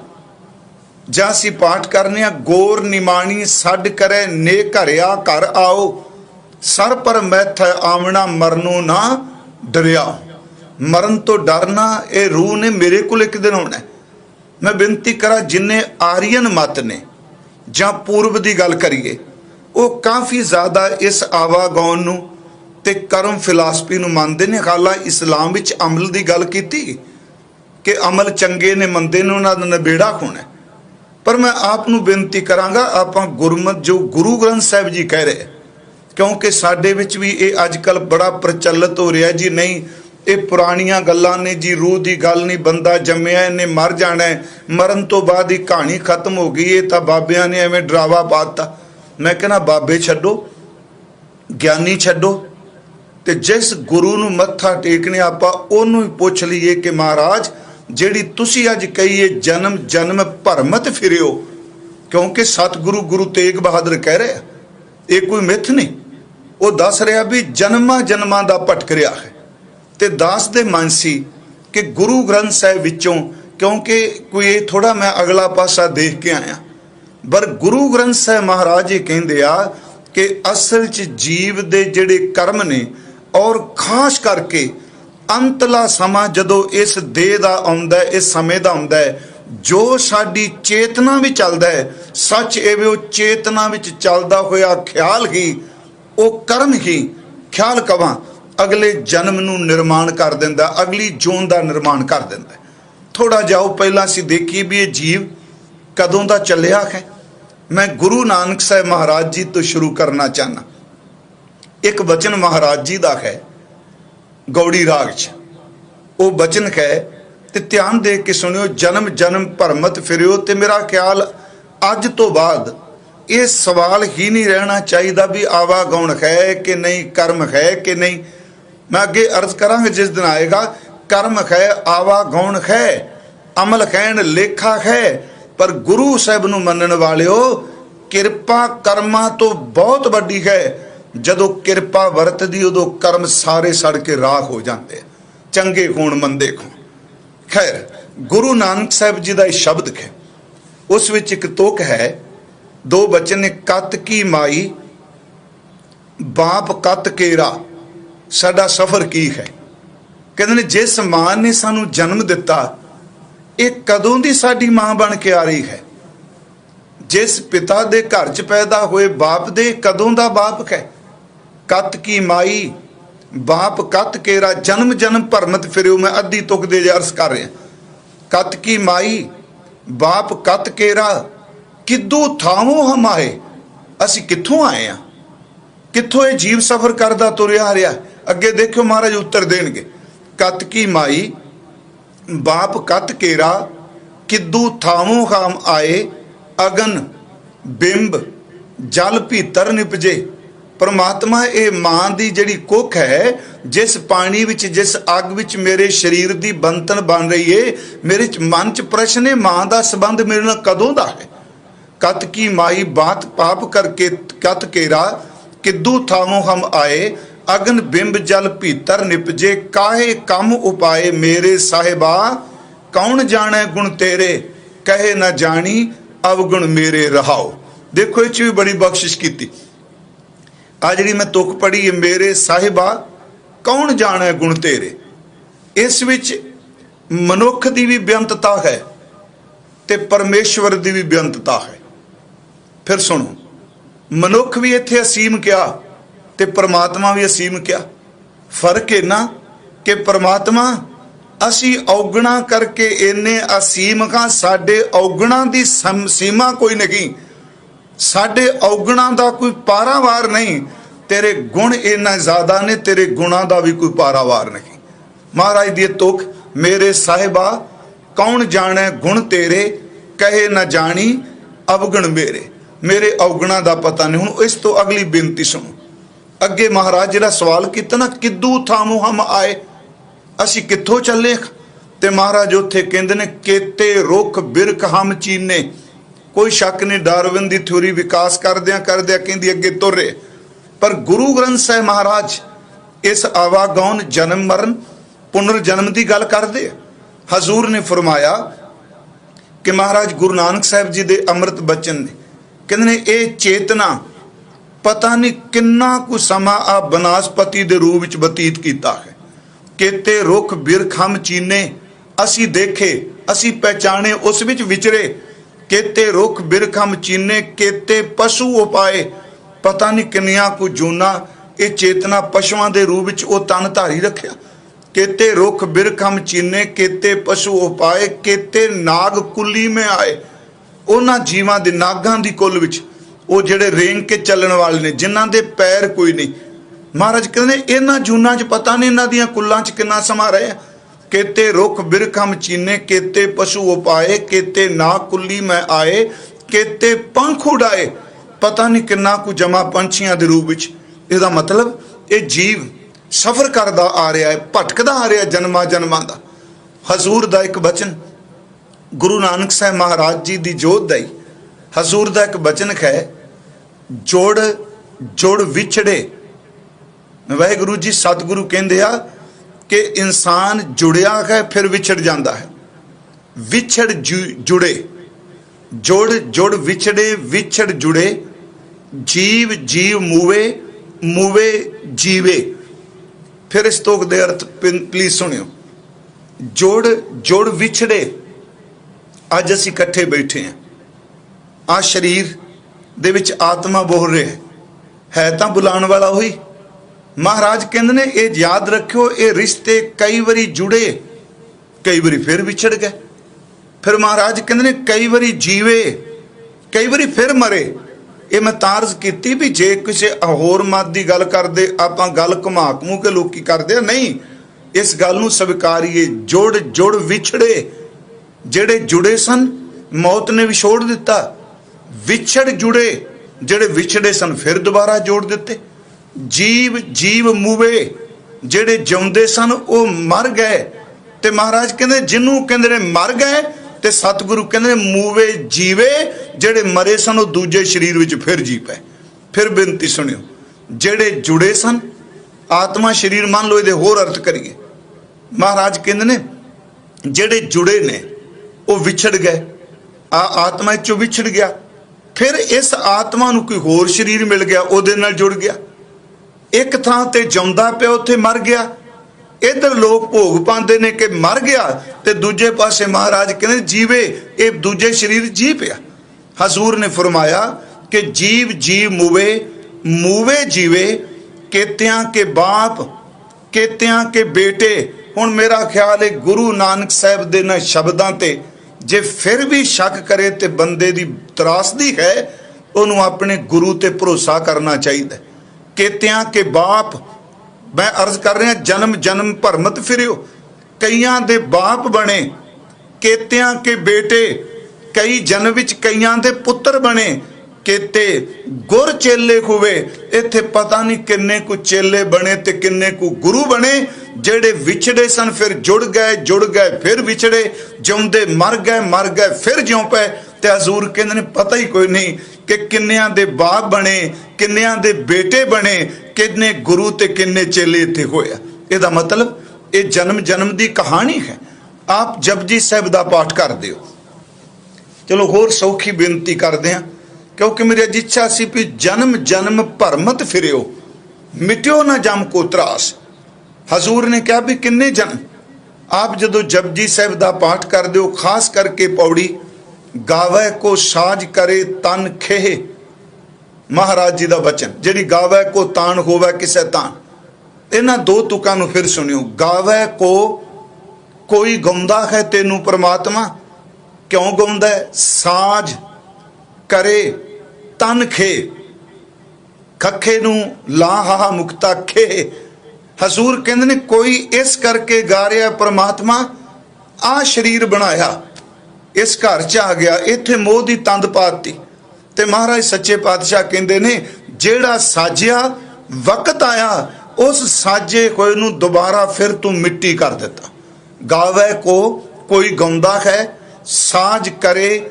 ਜਾਂ ਅਸੀਂ ਪਾਠ ਕਰਨੇ ਆ, ਗੋਰ ਨਿਮਾਣੀ ਛੱਡ ਕਰੇ, ਨੇ ਘਰਿਆ ਘਰ ਆਓ। ਸਰ ਪਰ ਮੈਥ ਆਵਣਾ ਮਰਨੋਂ ਨਾ ਡਰਿਆ। ਮਰਨ ਤੋਂ ਡਰਨਾ, ਇਹ ਰੂਹ ਨੇ ਮੇਰੇ ਕੋਲ ਇੱਕ ਦਿਨ ਆਉਣਾ ਮੈਂ ਬੇਨਤੀ ਕਰਾਂ, ਜਿੰਨੇ ਆਰੀਅਨ ਮਤ ਨੇ, ਜਾਂ ਪੂਰਬ ਦੀ ਗੱਲ ਕਰੀਏ, ਉਹ ਕਾਫੀ ਜ਼ਿਆਦਾ ਇਸ ਆਵਾਗੌਣ ਨੂੰ ਤੇ ਕਰਮ ਫਿਲਾਸਫੀ ਨੂੰ ਮੰਨਦੇ ਨੇ। ਹਾਲਾਂ ਇਸਲਾਮ ਵਿੱਚ ਅਮਲ ਦੀ ਗੱਲ ਕੀਤੀ ਕਿ ਅਮਲ ਚੰਗੇ ਨੇ, ਮੰਦੇ ਨੇ, ਉਹਨਾਂ ਦਾ ਨਬੇੜਾ ਹੋਣਾ ਪਰ ਮੈਂ ਆਪ ਨੂੰ ਬੇਨਤੀ ਕਰਾਂਗਾ, ਆਪਾਂ ਗੁਰਮਤ, ਜੋ ਗੁਰੂ ਗ੍ਰੰਥ ਸਾਹਿਬ ਜੀ ਕਹਿ ਰਹੇ ਕਿਉਂਕਿ ਸਾਡੇ ਵਿੱਚ ਵੀ ਇਹ ਅੱਜ ਕੱਲ ਬੜਾ ਪ੍ਰਚਲਿਤ ਹੋ ਰਿਹਾ ਜੀ, ਨਹੀਂ ਇਹ ਪੁਰਾਣੀਆਂ ਗੱਲਾਂ ਨੇ ਜੀ, ਰੂਹ ਦੀ ਗੱਲ ਨਹੀਂ, ਬੰਦਾ ਜੰਮਿਆ, ਇਹਨੇ ਮਰ ਜਾਣਾ ਮਰਨ ਤੋਂ ਬਾਅਦ ਹੀ ਕਹਾਣੀ ਖਤਮ ਹੋ ਗਈ, ਇਹ ਤਾਂ ਬਾਬਿਆਂ ਨੇ ਐਵੇਂ ਡਰਾਵਾ ਪਾਤਾ ਮੈਂ ਕਹਿੰਦਾ, ਬਾਬੇ ਛੱਡੋ, ਗਿਆਨੀ ਛੱਡੋ, ਤੇ ਜਿਸ ਗੁਰੂ ਨੂੰ ਮੱਥਾ ਟੇਕਨੇ ਆਪਾਂ, ਉਹਨੂੰ ਹੀ ਪੁੱਛ ਲਈਏ ਕਿ ਮਹਾਰਾਜ, ਜਿਹੜੀ ਤੁਸੀਂ ਅੱਜ ਕਹੀਏ, ਜਨਮ ਜਨਮ ਭਰਮਤ ਫਿਰਿਓ, ਕਿਉਂਕਿ ਸਤਿਗੁਰੂ ਗੁਰੂ ਤੇਗ ਬਹਾਦਰ ਕਹਿ ਰਿਹਾ ਇਹ ਕੋਈ ਮਿੱਥ ਨਹੀਂ। ਉਹ ਦੱਸ ਰਿਹਾ ਵੀ ਜਨਮਾਂ ਜਨਮਾਂ ਦਾ ਭਟਕ ਰਿਹਾ ਹੈ। ਤੇ ਦਾਸ ਦੇ ਮਨ ਸੀ ਕਿ ਗੁਰੂ ਗ੍ਰੰਥ ਸਾਹਿਬ ਵਿੱਚੋਂ, ਕਿਉਂਕਿ ਕੋਈ ਇਹ ਥੋੜਾ ਮੈਂ ਅਗਲਾ ਪਾਸਾ ਦੇਖ ਕੇ ਆਇਆ। ਪਰ ਗੁਰੂ ਗ੍ਰੰਥ ਸਾਹਿਬ ਮਹਾਰਾਜ ਇਹ ਕਹਿੰਦੇ ਆ ਕਿ ਅਸਲ 'ਚ ਜੀਵ ਦੇ ਜਿਹੜੇ ਕਰਮ ਨੇ ਔਰ ਖਾਸ ਕਰਕੇ ਅੰਤਲਾ ਸਮਾਂ ਜਦੋਂ ਇਸ ਦੇਹ ਦਾ ਆਉਂਦਾ ਇਸ ਸਮੇਂ ਦਾ ਆਉਂਦਾ ਹੈ, ਜੋ ਸਾਡੀ ਚੇਤਨਾ ਵਿੱਚ ਚੱਲਦਾ ਹੈ, ਸੱਚ ਇਹ ਵੀ ਉਹ ਚੇਤਨਾ ਵਿੱਚ ਚੱਲਦਾ ਹੋਇਆ ਖਿਆਲ ਹੀ, ਉਹ ਕਰਮ ਹੀ, ਖਿਆਲ ਕਵਾਂ ਅਗਲੇ ਜਨਮ ਨੂੰ ਨਿਰਮਾਣ ਕਰ ਦਿੰਦਾ, ਅਗਲੀ ਜੂਨ ਦਾ ਨਿਰਮਾਣ ਕਰ ਦਿੰਦਾ। ਥੋੜਾ ਜਾਓ ਪਹਿਲਾਂ ਅਸੀਂ ਦੇਖੀਏ ਵੀ ਇਹ ਜੀਵ ਕਦੋਂ ਦਾ ਚੱਲਿਆ ਹੈ। ਮੈਂ ਗੁਰੂ ਨਾਨਕ ਸਾਹਿਬ ਮਹਾਰਾਜ ਜੀ ਤੋਂ ਸ਼ੁਰੂ ਕਰਨਾ ਚਾਹਨਾ ਇੱਕ ਬਚਨ ਮਹਾਰਾਜ ਜੀ ਦਾ ਹੈ, ਗੌੜੀ ਰਾਗ 'ਚ। ਉਹ ਬਚਨ ਹੈ ਤੇ ਧਿਆਨ ਦੇ ਕੇ ਸੁਣਿਓ, ਜਨਮ ਜਨਮ ਭਰਮਤ ਫਿਰਿਓ ਤੇ ਮੇਰਾ ਖਿਆਲ ਅੱਜ ਤੋਂ ਬਾਅਦ ਇਹ ਸਵਾਲ ਹੀ ਨਹੀਂ ਰਹਿਣਾ ਚਾਹੀਦਾ ਵੀ ਆਵਾ ਆਵਾਗੁਣ ਹੈ ਕਿ ਨਹੀਂ, ਕਰਮ ਹੈ ਕਿ ਨਹੀਂ। ਮੈਂ ਅੱਗੇ ਅਰਜ਼ ਕਰਾਂਗਾ ਜਿਸ ਦਿਨ ਆਏਗਾ, ਕਰਮ ਖੈ, ਆਵਾ ਗੌਣ ਖੈ, ਅਮਲ ਖੈਣ ਲੇਖਾ ਖੈ। ਪਰ ਗੁਰੂ ਸਾਹਿਬ ਨੂੰ ਮੰਨਣ ਵਾਲਿਓ, ਕਿਰਪਾ ਕਰਮਾਂ ਤੋਂ ਬਹੁਤ ਵੱਡੀ ਹੈ। ਜਦੋਂ ਕਿਰਪਾ ਵਰਤਦੀ, ਉਦੋਂ ਕਰਮ ਸਾਰੇ ਸੜ ਕੇ ਰਾਖ ਹੋ ਜਾਂਦੇ ਚੰਗੇ ਹੋਣ ਮੰਦੇ ਹੋਣ ਖੈਰ, ਗੁਰੂ ਨਾਨਕ ਸਾਹਿਬ ਜੀ ਦਾ ਇਹ ਸ਼ਬਦ ਹੈ ਉਸ ਵਿੱਚ ਇੱਕ ਤੁਕ ਹੈ, ਦੋ ਬਚਨ ਨੇ, ਕਤ ਕੀ ਮਾਈ, ਬਾਪ ਕਤ ਕੇਰਾ। ਸਾਡਾ ਸਫਰ ਕੀ ਹੈ? ਕਹਿੰਦੇ ਨੇ ਜਿਸ ਮਾਂ ਨੇ ਸਾਨੂੰ ਜਨਮ ਦਿੱਤਾ, ਇਹ ਕਦੋਂ ਦੀ ਸਾਡੀ ਮਾਂ ਬਣ ਕੇ ਆ ਰਹੀ ਹੈ? ਜਿਸ ਪਿਤਾ ਦੇ ਘਰ 'ਚ ਪੈਦਾ ਹੋਏ ਬਾਪ ਦੇ ਕਦੋਂ ਦਾ ਬਾਪ ਹੈ? ਕਤ ਕੀ ਮਾਈ, ਬਾਪ ਕਤ ਕੇਰਾ ਜਨਮ ਜਨਮ ਭਰਮਤ ਫਿਰਿਓ, ਮੈਂ ਅੱਧੀ ਤੁਕ ਦੇ ਅਰਜ਼ ਕਰ ਰਿਹਾ। ਕਤ ਕੀ ਮਾਈ, ਬਾਪ ਕਤ ਕੇਰਾ, ਕਿੱਦੂ ਥਾਵੋਂ ਹਮ ਆਏ ਅਸੀਂ ਕਿੱਥੋਂ ਆਏ ਆ? ਕਿੱਥੋਂ ਇਹ ਜੀਵ ਸਫਰ ਕਰਦਾ ਤੁਰਿਆ ਰਿਹਾ? ਅੱਗੇ ਦੇਖਿਓ ਮਹਾਰਾਜ ਉੱਤਰ ਦੇਣਗੇ। ਕਤ ਕੀ ਮਾਈ, ਬਾਪ ਕਤ ਕੇਰਾ, ਕਿੱਦੂ ਥਾਵੋਂ ਹਮ ਆਏ, ਅਗਨ, ਬਿੰਬ, ਜਲ ਭੀਤਰ ਨਿਪਜੇ। ਪਰਮਾਤਮਾ ਇਹ ਮਾਂ ਦੀ ਜਿਹੜੀ ਕੁੱਖ ਹੈ, ਜਿਸ ਪਾਣੀ ਵਿੱਚ, ਜਿਸ ਅੱਗ ਵਿੱਚ ਮੇਰੇ ਸਰੀਰ ਦੀ ਬੰਤਨ ਬਣ ਰਹੀ ਏ, ਮੇਰੇ ਚ ਮਨ ਚ ਪ੍ਰਸ਼ਨ ਹੈ ਮਾਂ ਦਾ ਸੰਬੰਧ ਮੇਰੇ ਨਾਲ ਕਦੋਂ ਦਾ ਹੈ? ਕਤ ਕੀ ਮਾਈ, ਬਾਤ ਪਾਪ ਕਰਕੇ ਕਤ ਕੇਰਾ, ਕਿੱਦੂ ਥਾਮੋ ਹਮ ਆਏ ਅਗਨ ਬਿੰਬ ਜਲ ਭੀਤਰ ਨਿਪਜੇ ਕਾਹੇ ਕੰਮ ਉਪਾਏ ਮੇਰੇ ਸਾਹਿਬਾ? ਕੌਣ ਜਾਣੈ ਗੁਣ ਤੇਰੇ? ਕਹੇ ਨਾ ਜਾਣੀ, ਅਵਗੁਣ ਮੇਰੇ ਰਹਾਓ। ਦੇਖੋ, ਇਹ ਚ ਵੀ ਬੜੀ ਬਖਸ਼ਿਸ਼ ਕੀਤੀ। ਆ ਜਿਹੜੀ ਮੈਂ ਤੁਕ ਪੜੀ ਹੈ, ਮੇਰੇ ਸਾਹਿਬਾ, ਕੌਣ ਜਾਣੈ ਗੁਣ ਤੇਰੇ? ਇਸ ਵਿੱਚ ਮਨੁੱਖ ਦੀ ਵੀ ਬੇਅੰਤਤਾ ਹੈ ਤੇ ਪਰਮੇਸ਼ਵਰ ਦੀ ਵੀ ਬੇਅੰਤਤਾ ਹੈ। ਫਿਰ ਸੁਣੋ, ਮਨੁੱਖ ਵੀ ਇੱਥੇ ਅਸੀਮ ਕਿਹਾ ਤੇ ਪ੍ਰਮਾਤਮਾ ਵੀ ਅਸੀਮ ਕਿਹਾ ਫ਼ਰਕ ਇਹ ਨਾ ਕਿ ਪ੍ਰਮਾਤਮਾ, ਅਸੀਂ ਔਗਣਾ ਕਰਕੇ ਇੰਨੇ ਅਸੀਮ ਕਾ ਸਾਡੇ ਔਗਣਾ ਦੀ ਸੀਮਾ ਕੋਈ ਨਹੀਂ। ਸਾਡੇ ਔਗਣਾ ਦਾ ਕੋਈ ਪਾਰਾਵਾਰ ਨਹੀਂ। ਤੇਰੇ ਗੁਣ ਇੰਨਾ ਜ਼ਿਆਦਾ ਨੇ, ਤੇਰੇ ਗੁਣਾ ਦਾ ਵੀ ਕੋਈ ਪਾਰਾਵਾਰ ਨਹੀਂ। ਮਹਾਰਾਜ ਦੀ ਇਹ ਤੁਕ, ਮੇਰੇ ਸਾਹਿਬਾ, ਕੌਣ ਜਾਣੈ ਗੁਣ ਤੇਰੇ? ਕਹੇ ਨਾ ਜਾਣੀ ਅਵਗਣ ਮੇਰੇ। ਮੇਰੇ ਔਗਣਾ ਦਾ ਪਤਾ ਨਹੀਂ। ਹੁਣ ਇਸ ਤੋਂ ਅਗਲੀ ਬੇਨਤੀ ਸੁਣੋ। ਅੱਗੇ ਮਹਾਰਾਜ ਜਿਹੜਾ ਸਵਾਲ ਕੀਤਾ ਨਾ, ਕਿੱਦੂ ਥਾਮੂ ਹਮ ਆਏ? ਅਸੀਂ ਕਿੱਥੋਂ ਚੱਲੇ ਤੇ ਮਹਾਰਾਜ ਉੱਥੇ ਕਹਿੰਦੇ ਨੇ, ਕੇਤੇ ਰੁੱਖ ਬਿਰਖ ਹਮ ਚੀਨੇ। ਕੋਈ ਸ਼ੱਕ ਨਹੀਂ, ਡਾਰਵਿਨ ਦੀ ਥਿਊਰੀ ਵਿਕਾਸ ਕਰਦਿਆਂ ਕਰਦਿਆਂ ਕਹਿੰਦੀ ਅੱਗੇ ਤੁਰੇ ਪਰ ਗੁਰੂ ਗ੍ਰੰਥ ਸਾਹਿਬ ਮਹਾਰਾਜ ਇਸ ਆਵਾਗੌਨ ਜਨਮ ਮਰਨ ਪੁਨਰ ਜਨਮ ਦੀ ਗੱਲ ਕਰਦੇ ਹਜ਼ੂਰ ਨੇ ਫਰਮਾਇਆ ਕਿ ਮਹਾਰਾਜ ਗੁਰੂ ਨਾਨਕ ਸਾਹਿਬ ਜੀ ਦੇ ਅੰਮ੍ਰਿਤ ਬਚਨ ਨੇ। ਕਹਿੰਦੇ ਨੇ, ਇਹ ਚੇਤਨਾ ਪਤਾ ਨਹੀਂ ਕਿੰਨਾ ਕੁ ਸਮਾਂ ਆ ਬਨਾਸਪਤੀ ਦੇ ਰੂਪ ਵਿੱਚ ਬਤੀਤ ਕੀਤਾ ਹੈ। ਕੇਤੇ ਰੁੱਖ ਬਿਰਖਮ ਚੀਨੇ ਅਸੀਂ ਦੇਖੇ, ਅਸੀਂ ਪਹਿਚਾਣੇ, ਉਸ ਵਿੱਚ ਵਿਚਰੇ। ਕੇਤੇ ਰੁੱਖ ਬਿਰਖਮ ਚੀਨੇ, ਕੇਤੇ ਪਸ਼ੂ ਉਪਾਏ। ਪਤਾ ਨਹੀਂ ਕਿੰਨੀਆਂ ਕੁ ਜੂਨਾ ਇਹ ਚੇਤਨਾ ਪਸ਼ੂਆਂ ਦੇ ਰੂਪ ਵਿੱਚ ਉਹ ਤਨ ਧਾਰੀ ਰੱਖਿਆ। ਕਿਤੇ ਰੁੱਖ ਬਿਰਖਮ ਚੀਨੇ, ਕੇਤੇ ਪਸ਼ੂ ਉਪਾਏ, ਕੇਤੇ ਨਾਗ ਕੁੱਲੀ ਮੇ ਆਏ। ਉਹਨਾਂ ਜੀਵਾਂ ਦੇ ਨਾਗਾਂ ਦੀ ਕੁੱਲ ਵਿੱਚ ਉਹ ਜਿਹੜੇ ਰੇਂਗ ਕੇ ਚੱਲਣ ਵਾਲੇ ਨੇ, ਜਿਨ੍ਹਾਂ ਦੇ ਪੈਰ ਕੋਈ ਨਹੀਂ। ਮਹਾਰਾਜ ਕਹਿੰਦੇ, ਇਹਨਾਂ ਜੂਨਾਂ 'ਚ ਪਤਾ ਨਹੀਂ ਇਹਨਾਂ ਦੀਆਂ ਕੁੱਲਾਂ 'ਚ ਕਿੰਨਾ ਸਮਾਂ ਰਿਹਾ ਕੇਤੇ ਰੁੱਖ ਬਿਰਖਮ ਚੀਨੇ, ਕੇਤੇ ਪਸ਼ੂ ਉਪਾਏ, ਕੇਤੇ ਨਾ ਕੁੱਲੀ ਮੈਂ ਆਏ, ਕੇਤੇ ਪੰਖ ਉਡਾਏ। ਪਤਾ ਨਹੀਂ ਕਿੰਨਾ ਕੁ ਜਮਾ ਪੰਛੀਆਂ ਦੇ ਰੂਪ ਵਿੱਚ। ਇਹਦਾ ਮਤਲਬ, ਇਹ ਜੀਵ ਸਫਰ ਕਰਦਾ ਆ ਰਿਹਾ ਹੈ, ਭਟਕਦਾ ਆ ਰਿਹਾ ਜਨਮਾਂ ਜਨਮਾਂ ਦਾ। ਹਜ਼ੂਰ ਦਾ ਇੱਕ ਬਚਨ, ਗੁਰੂ ਨਾਨਕ ਸਾਹਿਬ ਮਹਾਰਾਜ ਜੀ ਦੀ ਜੋਤ ਦਾ ਹੀ। ਹਜ਼ੂਰ ਦਾ ਇੱਕ ਬਚਨ ਹੈ ਜੋੜ ਜੋੜ ਵਿਛੜੇ। ਵਾਹਿਗੁਰੂ ਜੀ ਸਤਿਗੁਰੂ ਕਹਿੰਦੇ ਆ ਕਿ ਇਨਸਾਨ ਜੁੜਿਆ ਹੈ, ਫਿਰ ਵਿਛੜ ਜਾਂਦਾ ਹੈ। ਵਿਛੜ ਜੁ- ਜੁੜੇ। ਜੋੜ ਜੋੜ ਵਿਛੜੇ, ਵਿਛੜ ਜੁੜੇ। ਜੀਵ ਜੀਵ ਮੂਵੇ ਮੂਵੇ ਜੀਵੇ। ਫਿਰ ਇਸ ਤੋਕ ਦੇ ਅਰਥ ਪਲੀਜ਼ ਸੁਣਿਓ। ਜੋੜ ਜੋੜ ਵਿਛੜੇ। ਅੱਜ ਅਸੀਂ ਇਕੱਠੇ ਬੈਠੇ ਹਾਂ। ਆ ਸਰੀਰ ਦੇ ਵਿੱਚ ਆਤਮਾ ਬੋਲ ਰਿਹਾ ਹੈ। ਹੈ ਤਾਂ ਬੁਲਾਉਣ ਵਾਲਾ ਉਹੀ। ਮਹਾਰਾਜ ਕਹਿੰਦੇ ਨੇ, ਇਹ ਯਾਦ ਰੱਖਿਓ, ਇਹ ਰਿਸ਼ਤੇ ਕਈ ਵਾਰੀ ਜੁੜੇ, ਕਈ ਵਾਰੀ ਫਿਰ ਵਿਛੜ ਗਏ। ਫਿਰ ਮਹਾਰਾਜ ਕਹਿੰਦੇ ਨੇ, ਕਈ ਵਾਰੀ ਜੀਵੇ, ਕਈ ਵਾਰੀ ਫਿਰ ਮਰੇ। ਇਹ ਮੈਂ ਤਾਰਜ਼ ਕੀਤੀ ਵੀ ਜੇ ਕਿਸੇ ਹੋਰ ਮਤ ਦੀ ਗੱਲ ਕਰਦੇ, ਆਪਾਂ ਗੱਲ ਘੁਮਾ ਘਮੂ ਕੇ ਲੋਕੀ ਕਰਦੇ ਆ, ਨਹੀਂ। ਇਸ ਗੱਲ ਨੂੰ ਸਵੀਕਾਰੀਏ। ਜੋੜ ਜੋੜ ਵਿਛੜੇ। ਜਿਹੜੇ ਜੁੜੇ ਸਨ, ਮੌਤ ਨੇ ਵਿਛੋੜ ਦਿੱਤਾ। ਵਿਛੜ ਜੁੜੇ, ਜਿਹੜੇ ਵਿਛੜੇ ਸਨ ਫਿਰ ਦੁਬਾਰਾ ਜੋੜ ਦਿੱਤੇ। ਜੀਵ ਜੀਵ ਮੂਵੇ, ਜਿਹੜੇ ਜਿਉਂਦੇ ਸਨ, ਉਹ ਮਰ ਗਏ। ਤੇ ਮਹਾਰਾਜ ਕਹਿੰਦੇ ਜਿਹਨੂੰ ਕਹਿੰਦੇ ਨੇ ਮਰ ਗਏ, ਤੇ ਸਤਿਗੁਰੂ ਕਹਿੰਦੇ ਨੇ ਮੂਵੇ ਜੀਵੇ, ਜਿਹੜੇ ਮਰੇ ਸਨ, ਉਹ ਦੂਜੇ ਸਰੀਰ ਵਿੱਚ ਫਿਰ ਜੀ ਪਏ। ਫਿਰ ਬੇਨਤੀ ਸੁਣਿਓ, ਜਿਹੜੇ ਜੁੜੇ ਸਨ, ਆਤਮਾ, ਸਰੀਰ ਮੰਨ ਲਓ, ਇਹਦੇ ਹੋਰ ਅਰਥ ਕਰੀਏ। ਮਹਾਰਾਜ ਕਹਿੰਦੇ ਨੇ, ਜਿਹੜੇ ਜੁੜੇ ਨੇ, ਉਹ ਵਿਛੜ ਗਏ। ਆ ਆਤਮਾ ਚੋਂ ਵਿਛੜ ਗਿਆ। ਫਿਰ ਇਸ ਆਤਮਾ ਨੂੰ ਕੋਈ ਹੋਰ ਸਰੀਰ ਮਿਲ ਗਿਆ, ਉਹਦੇ ਨਾਲ ਜੁੜ ਗਿਆ। ਇੱਕ ਥਾਂ ਤੇ ਜਿਉਂਦਾ ਪਿਆ, ਉੱਥੇ ਮਰ ਗਿਆ। ਇਧਰ ਲੋਕ ਭੋਗ ਪਾਉਂਦੇ ਨੇ ਕਿ ਮਰ ਗਿਆ ਤੇ ਦੂਜੇ ਪਾਸੇ ਮਹਾਰਾਜ ਕਹਿੰਦੇ, ਜੀਵੇ, ਇਹ ਦੂਜੇ ਸਰੀਰ ਜੀ ਪਿਆ। ਹਜ਼ੂਰ ਨੇ ਫਰਮਾਇਆ ਕਿ ਜੀਵ ਜੀਵ ਮੂਵੇ ਮੂਵੇ ਜੀਵੇ, ਕੇਤਿਆਂ ਕੇ ਬਾਪ, ਕੇਤਿਆਂ ਕੇ ਬੇਟੇ। ਹੁਣ ਮੇਰਾ ਖਿਆਲ ਹੈ ਗੁਰੂ ਨਾਨਕ ਸਾਹਿਬ ਦੇ ਨਾ ਸ਼ਬਦਾਂ ਤੇ ਜੇ ਫਿਰ ਵੀ ਸ਼ੱਕ ਕਰੇ ਤੇ ਬੰਦੇ ਦੀ ਤਰਾਸਦੀ ਹੈ, ਉਹਨੂੰ ਆਪਣੇ ਗੁਰੂ ਤੇ ਭਰੋਸਾ ਕਰਨਾ ਚਾਹੀਦਾ ਹੈ। ਕੇਤਿਆਂ ਕੇ ਬਾਪ, ਮੈਂ ਅਰਜ਼ ਕਰ ਰਿਹਾ, ਜਨਮ ਜਨਮ ਭਰਮਤ ਫਿਰਿਓ ਕਈਆਂ ਦੇ ਬਾਪ ਬਣੇ ਕੇਤਿਆਂ ਕੇ ਬੇਟੇ, ਕਈ ਜਨਮ ਵਿੱਚ ਕਈਆਂ ਦੇ ਪੁੱਤਰ ਬਣੇ ਕੇਤੇ ਗੁਰ ਚੇਲੇ ਹੋਵੇ, ਇੱਥੇ ਪਤਾ ਨਹੀਂ ਕਿੰਨੇ ਕੁ ਚੇਲੇ ਬਣੇ ਤੇ ਕਿੰਨੇ ਕੁ ਗੁਰੂ ਬਣੇ ਜਿਹੜੇ ਵਿਛੜੇ ਸਨ ਫਿਰ ਜੁੜ ਗਏ ਜੁੜ ਗਏ, ਫਿਰ ਵਿਛੜੇ, ਜਿਉਂਦੇ ਮਰ ਗਏ ਮਰ ਗਏ, ਫਿਰ ਜਿਉਂ ਪਏ। ਤੇ ਹਜ਼ੂਰ ਕਹਿੰਦੇ ਨੇ, ਪਤਾ ਹੀ ਕੋਈ ਨਹੀਂ ਕਿ ਕਿੰਨਿਆਂ ਦੇ ਬਾਪ ਬਣੇ, ਕਿੰਨਿਆਂ ਦੇ ਬੇਟੇ ਬਣੇ, ਕਿੰਨੇ ਗੁਰੂ ਤੇ ਕਿੰਨੇ ਚੇਲੇ ਇੱਥੇ ਹੋਇਆ ਇਹਦਾ ਮਤਲਬ, ਇਹ ਜਨਮ ਜਨਮ ਦੀ ਕਹਾਣੀ ਹੈ। ਆਪ ਜਪਜੀ ਸਾਹਿਬ ਦਾ ਪਾਠ ਕਰਦੇ ਹੋ। ਚਲੋ ਹੋਰ ਸੌਖੀ ਬੇਨਤੀ ਕਰਦੇ ਹਾਂ, ਕਿਉਂਕਿ ਮੇਰੀ ਅੱਜ ਇੱਛਾ ਸੀ ਵੀ ਜਨਮ ਜਨਮ ਭਰਮਤ ਫਿਰਿਓ, ਮਿਟਿਓ ਨਾ ਜਮ ਕੋ ਤਰਾਸ। ਹਜ਼ੂਰ ਨੇ ਕਿਹਾ ਵੀ ਕਿੰਨੇ ਜਨ ਆਪ ਜਦੋਂ ਜਪਜੀ ਸਾਹਿਬ ਦਾ ਪਾਠ ਕਰਦੇ ਹੋ, ਖਾਸ ਕਰਕੇ ਪੌੜੀ, ਗਾਵੇ ਕੋ ਸਾਜ ਕਰੇ ਤਨ ਖੇਹ। ਮਹਾਰਾਜ ਜੀ ਦਾ ਬਚਨ, ਜਿਹੜੀ ਗਾਵੇ ਕੋ ਤਾਣ ਹੋਵੇ ਕਿਸੇ ਤਾਣ। ਇਹਨਾਂ ਦੋ ਤੁਕਾਂ ਨੂੰ ਫਿਰ ਸੁਣਿਓ, ਗਾਵੇ ਕੋ ਕੋਈ ਗਾਉਂਦਾ ਹੈ ਤੈਨੂੰ ਪ੍ਰਮਾਤਮਾ? ਕਿਉਂ ਗਾਉਂਦਾ ਸਾਜ ਕਰੇ ਤਨ ਖੇ। ਖੱਖੇ ਨੂੰ ਲਾ ਹਾ ਮੁਕਤਾ ਖੇ। ਹਜ਼ੂਰ ਕਹਿੰਦੇ ਨੇ, ਕੋਈ ਇਸ ਕਰਕੇ ਗਾ ਰਿਹਾ, ਪ੍ਰਮਾਤਮਾ ਆ ਸਰੀਰ ਬਣਾਇਆ। ਇਸ ਘਰ ਚ ਆ ਗਿਆ, ਇੱਥੇ ਮੋਹ ਦੀ ਤੰਦ ਪਾਤੀ। ਤੇ ਮਹਾਰਾਜ ਸੱਚੇ ਪਾਤਸ਼ਾਹ ਕਹਿੰਦੇ ਨੇ, ਜਿਹੜਾ ਸਾਜਿਆ ਵਕਤ ਆਇਆ, ਉਸ ਸਾਜੇ ਕੋਈ ਨੂੰ ਦੁਬਾਰਾ ਫਿਰ ਤੂੰ ਮਿੱਟੀ ਕਰ ਦਿੱਤਾ। ਗਾਵੇ ਕੋ, ਕੋਈ ਗਾਉਂਦਾ ਹੈ, ਸਾਜ ਕਰੇ,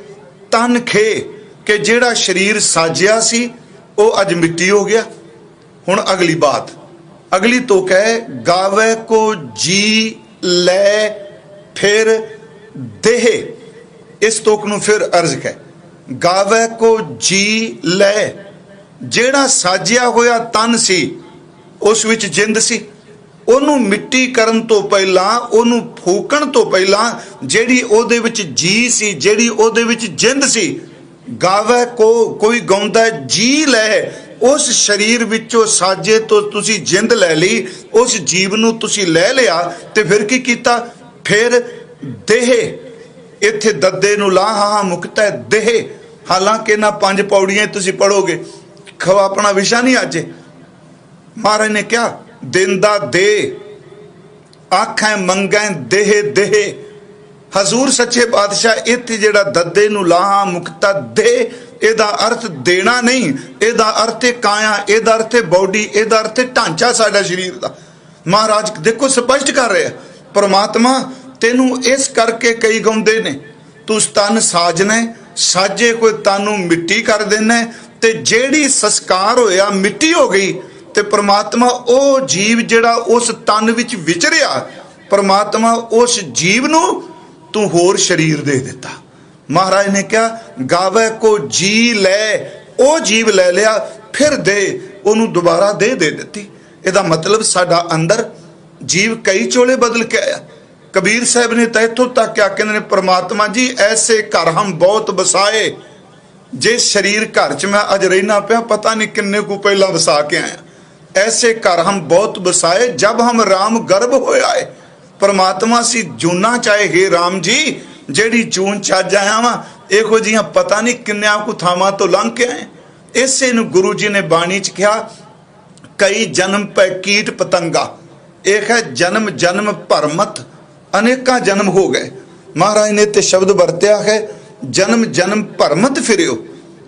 ਤਨ ਖੇ, ਕਿ ਜਿਹੜਾ ਸਰੀਰ ਸਾਜਿਆ ਸੀ, ਉਹ ਅੱਜ ਮਿੱਟੀ ਹੋ ਗਿਆ। ਹੁਣ ਅਗਲੀ ਬਾਤ। ਅਗਲੀ ਤੋਕ ਹੈ ਗਾਵੇ ਕੋ ਜੀ ਲੈ ਫਿਰ ਦੇਹ। ਇਸ ਤੁਕ ਨੂੰ ਫਿਰ ਅਰਜ਼ ਹੈ ਗਾਵੇ ਕੋ ਜੀ ਲੈ, ਜਿਹੜਾ ਸਾਜਿਆ ਹੋਇਆ ਤਨ ਸੀ, ਉਸ ਵਿੱਚ ਜਿੰਦ ਸੀ। ਉਹਨੂੰ ਮਿੱਟੀ ਕਰਨ ਤੋਂ ਪਹਿਲਾਂ, ਉਹਨੂੰ ਫੂਕਣ ਤੋਂ ਪਹਿਲਾਂ, ਜਿਹੜੀ ਉਹਦੇ ਵਿੱਚ ਜੀ ਸੀ, ਜਿਹੜੀ ਉਹਦੇ ਵਿੱਚ ਜਿੰਦ ਸੀ, ਗਾਵੇ ਕੋ ਕੋਈ ਗਾਉਂਦਾ ਜੀ ਲੈ ਉਸ ਸਰੀਰ ਵਿੱਚੋਂ ਸਾਜੇ ਤੋਂ ਤੁਸੀਂ ਜਿੰਦ ਲੈ ਲਈ, ਉਸ ਜੀਵ ਨੂੰ ਤੁਸੀਂ ਲੈ ਲਿਆ ਤੇ ਫਿਰ ਕੀ ਕੀਤਾ? ਫਿਰ ਦੇਹ, ਇੱਥੇ ਦੱਦੇ ਨੂੰ ਲਾ ਹਾਂ ਮੁਕਤਾ ਹੈ, ਦੇਹ। ਹਾਲਾਂਕਿ ਨਾ ਪੰਜ ਪੌੜੀਆਂ ਤੁਸੀਂ ਪੜੋਗੇ ਖਵਾ ਆਪਣਾ ਵਿਸ਼ਾ ਨਹੀਂ ਅੱਜ। ਮਹਾਰਾਜ ਨੇ ਕਿਹਾ, ਦਿਨ ਦਾ ਦੇ ਆਖਾਂ ਮੰਗਾਂ ਦੇਹ ਦੇਹ। ਹਜ਼ੂਰ ਸੱਚੇ ਪਾਤਸ਼ਾਹ ਇੱਥੇ ਜਿਹੜਾ ਦੱਦੇ ਨੂੰ ਲਾਹਾ ਮੁਕਤਾ ਦੇ ਇਹਦਾ ਅਰਥ ਦੇਣਾ ਨਹੀਂ। ਇਹਦਾ ਅਰਥ ਹੈ ਕਾਇਆ ਇਹਦਾ ਅਰਥ ਹੈ ਬਾਡੀ ਇਹਦਾ ਅਰਥ ਹੈ ਢਾਂਚਾ ਸਾਡਾ ਸਰੀਰ ਦਾ। ਮਹਾਰਾਜ ਦੇਖੋ ਸਪਸ਼ਟ ਕਰ ਰਿਹਾ ਪਰਮਾਤਮਾ ਤੈਨੂੰ ਇਸ ਕਰਕੇ ਕਈ ਗਾਉਂਦੇ ਨੇ ਤੂੰ ਤਨ ਸਾਜਣਾ ਸਾਜੇ ਕੋਈ ਤਨ ਨੂੰ ਮਿੱਟੀ ਕਰ ਦੇਣਾ ਹੈ, ਤੇ ਜਿਹੜੀ ਸੰਸਕਾਰ ਹੋਇਆ ਮਿੱਟੀ ਹੋ ਗਈ ਤੇ ਪ੍ਰਮਾਤਮਾ ਉਹ ਜੀਵ ਜਿਹੜਾ ਉਸ ਤਨ ਵਿੱਚ ਵਿਚਰਿਆ ਪ੍ਰਮਾਤਮਾ ਉਸ ਜੀਵ ਨੂੰ ਤੂੰ ਹੋਰ ਸਰੀਰ ਦੇ ਦਿੱਤਾ। ਮਹਾਰਾਜ ਨੇ ਕਿਹਾ, ਗਾਵੇ ਕੋ ਜੀ ਲੈ, ਉਹ ਜੀਵ ਲੈ ਲਿਆ, ਫਿਰ ਦੇ, ਉਹਨੂੰ ਦੁਬਾਰਾ ਦੇ ਦੇ ਦਿੱਤੀ। ਇਹਦਾ ਮਤਲਬ ਸਾਡਾ ਅੰਦਰ ਜੀਵ ਕਈ ਚੋਲੇ ਬਦਲ ਕੇ ਆਇਆ। ਕਬੀਰ ਸਾਹਿਬ ਨੇ ਤਾਂ ਇੱਥੋਂ ਤੱਕ ਕਿਹਾ, ਕਹਿੰਦੇ ਨੇ, ਪ੍ਰਮਾਤਮਾ ਜੀ, ਐਸੇ ਘਰ ਹਮ ਬਹੁਤ ਵਸਾਏ, ਜੇ ਸਰੀਰ ਘਰ ਚ ਮੈਂ ਅਜ ਰਹਿਣਾ ਪਿਆ, ਪਤਾ ਨਹੀਂ ਕਿੰਨੇ ਕੁ ਪਹਿਲਾਂ ਵਸਾ ਕੇ ਆਇਆ। ਐਸੇ ਘਰ ਹਮ ਬਹੁਤ ਵਸਾਏ, ਜਬ ਹਮ ਰਾਮ ਗਰਭ ਹੋਇਆ ਏ ਪਰਮਾਤਮਾ ਸੀ ਜੂਨਾ ਚਾਹੇ ਹੈ ਰਾਮ ਜੀ ਜਿਹੜੀ ਜੂਨ ਚ ਅੱਜ ਆਇਆ ਵਾਂ, ਇਹੋ ਜੀਆਂ ਪਤਾ ਨਹੀਂ ਕਿੰਨਿਆਂ ਕੁ ਥਾਵਾਂ ਤੋਂ ਲੰਘ ਕੇ ਆਏ। ਇਸੇ ਨੂੰ ਗੁਰੂ ਜੀ ਨੇ ਬਾਣੀ ਚ ਕਿਹਾ, ਕਈ ਜਨਮ ਪੈ ਕੀਟ ਪਤੰਗਾ। ਇਹ ਹੈ ਜਨਮ ਜਨਮ ਭਰਮਤ, ਅਨੇਕਾਂ ਜਨਮ ਹੋ ਗਏ। ਮਹਾਰਾਜ ਨੇ ਤੇ ਸ਼ਬਦ ਵਰਤਿਆ ਹੈ, ਜਨਮ ਜਨਮ ਭਰਮਤ ਫਿਰਿਓ।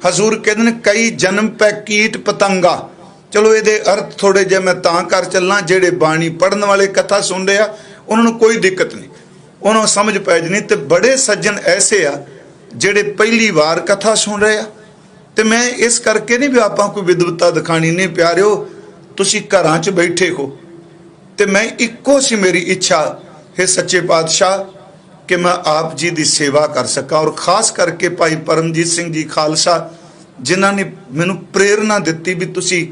ਹਜ਼ੂਰ ਕਹਿੰਦੇ ਨੇ, ਕਈ ਜਨਮ ਪੈ ਕੀਟ ਪਤੰਗਾ। ਚਲੋ ਇਹਦੇ ਅਰਥ ਥੋੜੇ ਜਿਹਾ ਮੈਂ ਤਾਂ ਕਰ ਚੱਲਾਂ, ਜਿਹੜੇ ਬਾਣੀ ਪੜਨ ਵਾਲੇ ਕਥਾ ਸੁਣਦੇ ਆ, ਉਹਨਾਂ ਨੂੰ ਕੋਈ ਦਿੱਕਤ ਨਹੀਂ। ਉਹਨਾਂ ਨੂੰ ਸਮਝ ਪੈ ਜਣੀ ਤੇ ਬੜੇ ਸੱਜਣ ਐਸੇ ਆ ਜਿਹੜੇ ਪਹਿਲੀ ਵਾਰ ਕਥਾ ਸੁਣ ਰਹੇ ਆ। ਤੇ ਮੈਂ ਇਸ ਕਰਕੇ ਨਹੀਂ ਵੀ ਆਪਾਂ ਕੋਈ ਵਿਦਵਤਾ ਦਿਖਾਣੀ ਨਹੀਂ ਪਿਆਰਿਓ, ਤੁਸੀਂ ਘਰਾਂ 'ਚ ਬੈਠੇ ਹੋ। ਤੇ ਮੈਂ ਇੱਕੋ ਸੀ ਮੇਰੀ ਇੱਛਾ, ਹੈ ਸੱਚੇ ਪਾਤਸ਼ਾਹ, ਕਿ ਮੈਂ ਆਪ ਜੀ ਦੀ ਸੇਵਾ ਕਰ ਸਕਾਂ। ਔਰ ਖਾਸ ਕਰਕੇ ਭਾਈ ਪਰਮਜੀਤ ਸਿੰਘ ਜੀ ਖਾਲਸਾ, ਜਿਨ੍ਹਾਂ ਨੇ ਮੈਨੂੰ ਪ੍ਰੇਰਣਾ ਦਿੱਤੀ ਵੀ ਤੁਸੀਂ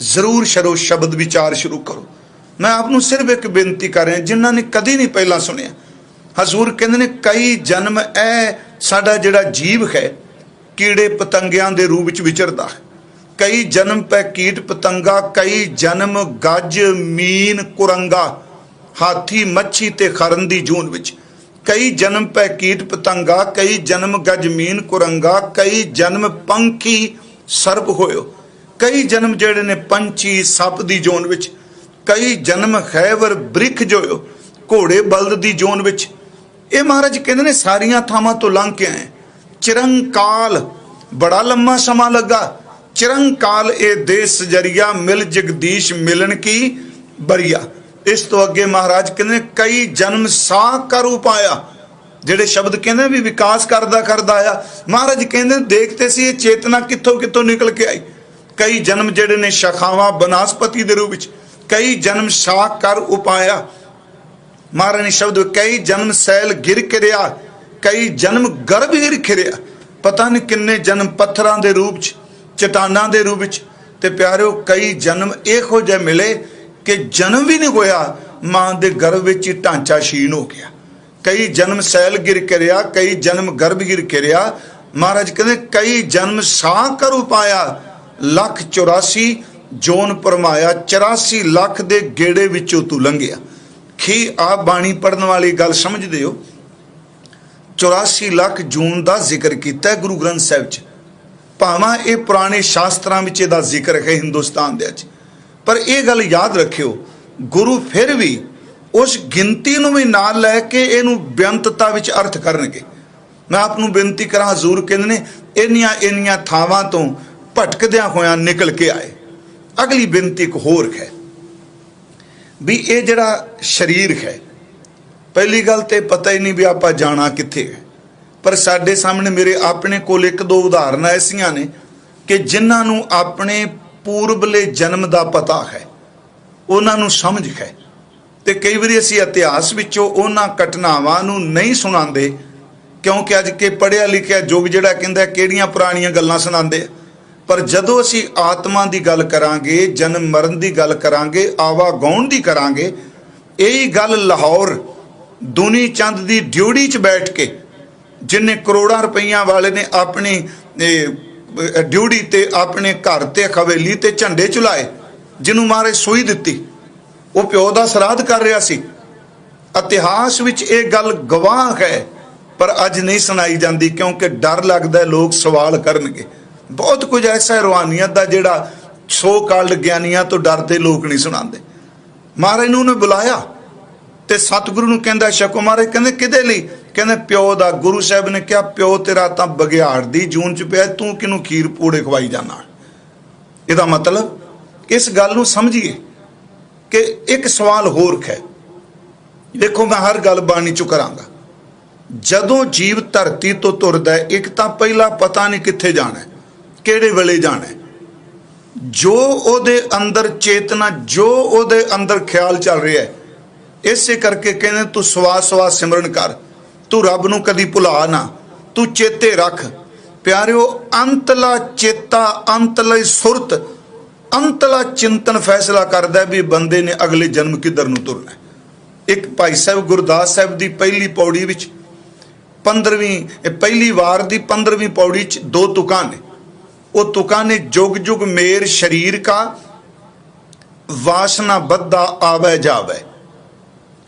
ਜ਼ਰੂਰ ਸ਼ਰੋ ਸ਼ਬਦ ਵਿਚਾਰ ਸ਼ੁਰੂ ਕਰੋ। ਮੈਂ ਆਪ ਨੂੰ ਸਿਰਫ ਇੱਕ ਬੇਨਤੀ ਕਰ ਰਿਹਾ, ਜਿਨ੍ਹਾਂ ਨੇ ਕਦੀ ਨਹੀਂ ਪਹਿਲਾਂ ਸੁਣਿਆ। ਹਜ਼ੂਰ ਕਹਿੰਦੇ ਨੇ, ਕਈ ਜਨਮ ਇਹ ਸਾਡਾ ਜਿਹੜਾ ਜੀਵ ਹੈ, ਕੀੜੇ ਪਤੰਗਿਆਂ ਦੇ ਰੂਪ ਵਿੱਚ ਵਿਚਰਦਾ ਹੈ। ਕਈ ਜਨਮ ਪੈ ਕੀਟ ਪਤੰਗਾ, ਕਈ ਜਨਮ ਗੱਜ, ਮੀਨ, ਕੁਰੰਗਾ, ਹਾਥੀ, ਮੱਛੀ ਤੇ ਖਰਨ ਦੀ ਜੂਨ ਵਿੱਚ। ਕਈ ਜਨਮ ਪੈ ਕੀਟ ਪਤੰਗਾ, ਕਈ ਜਨਮ ਗੱਜ, ਮੀਨ, ਕੁਰੰਗਾ, ਕਈ ਜਨਮ ਪੰਖੀ ਸਰਪ ਹੋਇਓ। ਕਈ ਜਨਮ ਜਿਹੜੇ ਨੇ ਪੰਛੀ ਸੱਪ ਦੀ ਜੋਨ ਵਿੱਚ। ਕਈ ਜਨਮ ਖੈਵਰ ਬ੍ਰਿਖ ਜੋਇਓ, ਘੋੜੇ ਬਲਦ ਦੀ ਜੋਨ ਵਿੱਚ। ਇਹ ਮਹਾਰਾਜ ਕਹਿੰਦੇ ਨੇ ਸਾਰੀਆਂ ਥਾਵਾਂ ਤੋਂ ਲੰਘ ਕੇ ਆਏ। ਚਿਰੰਕਾਲ ਬੜਾ ਲੰਮਾ ਸਮਾਂ ਲੱਗਾ। ਚਿਰੰਕਾਲ ਇਹ ਦੇਸ ਜਰੀਆ ਮਿਲ ਜਗਦੀਸ਼ ਮਿਲਣ ਕੀ ਬਰੀਆ। ਇਸ ਤੋਂ ਅੱਗੇ ਮਹਾਰਾਜ ਕਹਿੰਦੇ ਕਈ ਜਨਮ ਸਾਹ ਕਰ ਉਪਾਇਆ। ਜਿਹੜੇ ਸ਼ਬਦ ਕਹਿੰਦੇ ਵੀ ਵਿਕਾਸ ਕਰਦਾ ਕਰਦਾ ਆਇਆ। ਮਹਾਰਾਜ ਕਹਿੰਦੇ ਨੇ, ਦੇਖਤੇ ਸੀ ਇਹ ਚੇਤਨਾ ਕਿੱਥੋਂ ਕਿੱਥੋਂ ਨਿਕਲ ਕੇ ਆਈ। ਕਈ ਜਨਮ ਜਿਹੜੇ ਨੇ ਸ਼ਖਾਵਾਂ ਬਨਾਸਪਤੀ ਦੇ ਰੂਪ ਵਿੱਚ ਕਈ ਜਨਮ ਸਾਹ ਕਰ ਉਪਾਇਆ। ਮਹਾਰਾਣੀ ਸ਼ਬਦ ਕਈ ਜਨਮ ਸੈਲ ਗਿਰ ਕਿਰਿਆ ਕਈ ਜਨਮ ਗਰਭ ਗਿਰ ਕਿਰਿਆ ਪਤਾ ਨਹੀਂ ਕਿੰਨੇ ਜਨਮ ਪੱਥਰਾਂ ਦੇ ਰੂਪ ਚ, ਚਟਾਨਾਂ ਦੇ ਰੂਪ ਚ। ਤੇ ਪਿਆਰਿਓ, ਕਈ ਜਨਮ ਇਹੋ ਜਿਹੇ ਮਿਲੇ ਕਿ ਜਨਮ ਵੀ ਨਹੀਂ ਹੋਇਆ, ਮਾਂ ਦੇ ਗਰਭ ਵਿੱਚ ਹੀ ਢਾਂਚਾ ਸ਼ੀਨ ਹੋ ਗਿਆ। ਕਈ ਜਨਮ ਸੈਲ ਗਿਰ ਕਿਰਿਆ ਕਈ ਜਨਮ ਗਰਭ ਗਿਰ ਕਿਰਿਆ ਮਹਾਰਾਜ ਕਹਿੰਦੇ, ਕਈ ਜਨਮ ਸਾਹ ਕਰੂ ਪਾਇਆ, ਲੱਖ 84 ਜੋਨ ਪਰਮਾਇਆ 84 ਲੱਖ ਦੇ ਗੇੜੇ ਵਿੱਚੋਂ ਤੂੰ ਲੰਘਿਆ। ਖੀ ਆਪ ਬਾਣੀ ਪੜਨ ਵਾਲੀ ਗੱਲ ਸਮਝਦੇ ਹੋ? 84 ਲੱਖ ਜੂਨ ਦਾ ਜ਼ਿਕਰ ਕੀਤਾ ਹੈ ਗੁਰੂ ਗ੍ਰੰਥ ਸਾਹਿਬ 'ਚ। ਭਾਵਾਂ ਇਹ ਪੁਰਾਣੇ ਸ਼ਾਸਤਰਾਂ ਵਿੱਚ ਇਹਦਾ ਜ਼ਿਕਰ ਹੈ ਹਿੰਦੁਸਤਾਨ ਦੇ ਵਿੱਚ। ਪਰ ਇਹ ਗੱਲ ਯਾਦ ਰੱਖਿਓ, ਗੁਰੂ ਫਿਰ ਵੀ ਉਸ ਗਿਣਤੀ ਨੂੰ ਵੀ ਨਾਲ ਲੈ ਕੇ ਇਹਨੂੰ ਬੇਅੰਤਤਾ ਵਿੱਚ ਅਰਥ ਕਰਨਗੇ। ਮੈਂ ਆਪ ਨੂੰ ਬੇਨਤੀ ਕਰਾਂ, ਹਜ਼ੂਰ ਕਹਿੰਦੇ ਨੇ, ਇੰਨੀਆਂ ਇੰਨੀਆਂ ਥਾਵਾਂ ਤੋਂ ਭਟਕਦਿਆਂ ਹੋਇਆਂ ਨਿਕਲ ਕੇ ਆਏ। ਅਗਲੀ ਬੇਨਤੀ ਇੱਕ ਹੋਰ ਹੈ। ਵੀ ਇਹ ਜਿਹੜਾ ਸਰੀਰ ਹੈ, ਪਹਿਲੀ ਗੱਲ ਤੇ ਪਤਾ ਹੀ ਨਹੀਂ ਵੀ ਆਪਾਂ ਜਾਣਾ ਕਿੱਥੇ ਹੈ ਪਰ ਸਾਡੇ ਸਾਹਮਣੇ ਮੇਰੇ ਆਪਣੇ ਕੋਲ ਇੱਕ ਦੋ ਉਦਾਹਰਨਾਂ ਐਸੀਆਂ ਨੇ ਕਿ ਜਿਨ੍ਹਾਂ ਨੂੰ ਆਪਣੇ ਪੂਰਬਲੇ ਜਨਮ ਦਾ ਪਤਾ ਹੈ, ਉਹਨਾਂ ਨੂੰ ਸਮਝ ਹੈ ਤੇ ਕਈ ਵਾਰੀ ਅਸੀਂ ਇਤਿਹਾਸ ਵਿੱਚੋਂ ਉਹਨਾਂ ਘਟਨਾਵਾਂ ਨੂੰ ਨਹੀਂ ਸੁਣਾਉਂਦੇ, ਕਿਉਂਕਿ ਅੱਜ ਕੇ ਪੜਿਆ ਲਿਖਿਆ ਯੁੱਗ ਜਿਹੜਾ ਕਹਿੰਦਾ ਕਿਹੜੀਆਂ ਪੁਰਾਣੀਆਂ ਗੱਲਾਂ ਸੁਣਾਉਂਦੇ ਆ। ਪਰ ਜਦੋਂ ਅਸੀਂ ਆਤਮਾ ਦੀ ਗੱਲ ਕਰਾਂਗੇ, ਜਨਮ ਮਰਨ ਦੀ ਗੱਲ ਕਰਾਂਗੇ ਆਵਾ ਗਾਉਣ ਦੀ ਕਰਾਂਗੇ, ਇਹੀ ਗੱਲ ਲਾਹੌਰ, ਦੁਨੀ ਚੰਦ ਦੀ ਡਿਊਟੀ 'ਚ ਬੈਠ ਕੇ, ਜਿਨੇ ਕਰੋੜਾਂ ਰੁਪਈਆਂ ਵਾਲੇ ਨੇ ਆਪਣੀ ਡਿਊਟੀ ਤੇ ਆਪਣੇ ਘਰ ਤੇ ਹਵੇਲੀ ਤੇ ਝੰਡੇ ਚੁਲਾਏ ਜਿਹਨੂੰ ਮਾਰੇ ਸੂਈ ਦਿੱਤੀ, ਉਹ ਪਿਓ ਦਾ ਸਰਾਧ ਕਰ ਰਿਹਾ ਸੀ। ਇਤਿਹਾਸ ਵਿੱਚ ਇਹ ਗੱਲ ਗਵਾਹ ਹੈ, ਪਰ ਅੱਜ ਨਹੀਂ ਸੁਣਾਈ ਜਾਂਦੀ ਕਿਉਂਕਿ ਡਰ ਲੱਗਦਾ ਲੋਕ ਸਵਾਲ ਕਰਨਗੇ। ਬਹੁਤ ਕੁਝ ਐਸਾ ਹੈ ਰੂਹਾਨੀਅਤ ਦਾ ਜਿਹੜਾ ਸੋ ਕਾਲਡ ਗਿਆਨੀਆਂ ਤੋਂ ਡਰਦੇ ਲੋਕ ਨਹੀਂ ਸੁਣਾਉਂਦੇ। ਮਹਾਰਾਜ ਨੂੰ ਉਹਨੇ ਬੁਲਾਇਆ ਤੇ ਸਤਿਗੁਰੂ ਨੂੰ ਕਹਿੰਦਾ, ਸ਼ਕੋ ਮਹਾਰਾਜ, ਕਹਿੰਦੇ, ਕਿਹਦੇ ਲਈ? ਕਹਿੰਦੇ, ਪਿਓ ਦਾ, ਗੁਰੂ ਸਾਹਿਬ ਨੇ ਕਿਹਾ, ਪਿਓ ਤੇਰਾ ਤਾਂ ਬਗਿਆੜ ਦੀ ਜੂਨ ਚ ਪਿਆ, ਤੂੰ ਕਿਨੂੰ ਖੀਰ ਪੂੜੇ ਖਵਾਈ ਜਾਣਾ ਇਹਦਾ ਮਤਲਬ ਇਸ ਗੱਲ ਨੂੰ ਸਮਝੀਏ ਕਿ ਇੱਕ ਸਵਾਲ ਹੋਰ ਹੈ ਦੇਖੋ, ਮੈਂ ਹਰ ਗੱਲ ਬਾਣੀ ਚ ਕਰਾਂਗਾ। ਜਦੋਂ ਜੀਵ ਧਰਤੀ ਤੋਂ ਤੁਰਦਾ ਇੱਕ ਤਾਂ ਪਹਿਲਾਂ ਪਤਾ ਨਹੀਂ ਕਿੱਥੇ ਜਾਣਾ ਹੈ। ਕਿਹੜੇ ਵੇਲੇ ਜਾਣਾ ਜੋ ਉਹਦੇ ਅੰਦਰ ਚੇਤਨਾ, ਜੋ ਉਹਦੇ ਅੰਦਰ ਖਿਆਲ ਚੱਲ ਰਿਹਾ ਹੈ, ਇਸੇ ਕਰਕੇ ਕਹਿੰਦੇ ਤੂੰ ਸਵਾਸ ਸਵਾਸ ਸਿਮਰਨ ਕਰ, ਤੂੰ ਰੱਬ ਨੂੰ ਕਦੀ ਭੁਲਾ ਨਾ, ਤੂੰ ਚੇਤੇ ਰੱਖ। ਪਿਆਰਿਓ, ਅੰਤਲਾ ਚੇਤਾ, ਅੰਤਲੀ ਸੁਰਤ, ਅੰਤਲਾ ਚਿੰਤਨ ਫੈਸਲਾ ਕਰਦਾ ਵੀ ਬੰਦੇ ਨੇ ਅਗਲੇ ਜਨਮ ਕਿੱਧਰ ਨੂੰ ਤੁਰਨਾ ਇੱਕ ਭਾਈ ਸਾਹਿਬ ਗੁਰਦਾਸ ਸਾਹਿਬ ਦੀ ਪਹਿਲੀ ਪੌੜੀ ਵਿੱਚ 15ਵੀਂ ਪਹਿਲੀ ਵਾਰ ਦੀ 15ਵੀਂ ਪੌੜੀ ਚ ਦੋ ਤੁਕਾਂ ਨੇ। ਉਹ ਤੁਕਾਂ ਨੇ ਜੁਗ ਜੁਗ ਮੇਰ ਸ਼ਰੀਰ ਕਾ ਵਾਸਨਾ ਬੱਧਾ ਆਵੇ ਜਾਵੇ।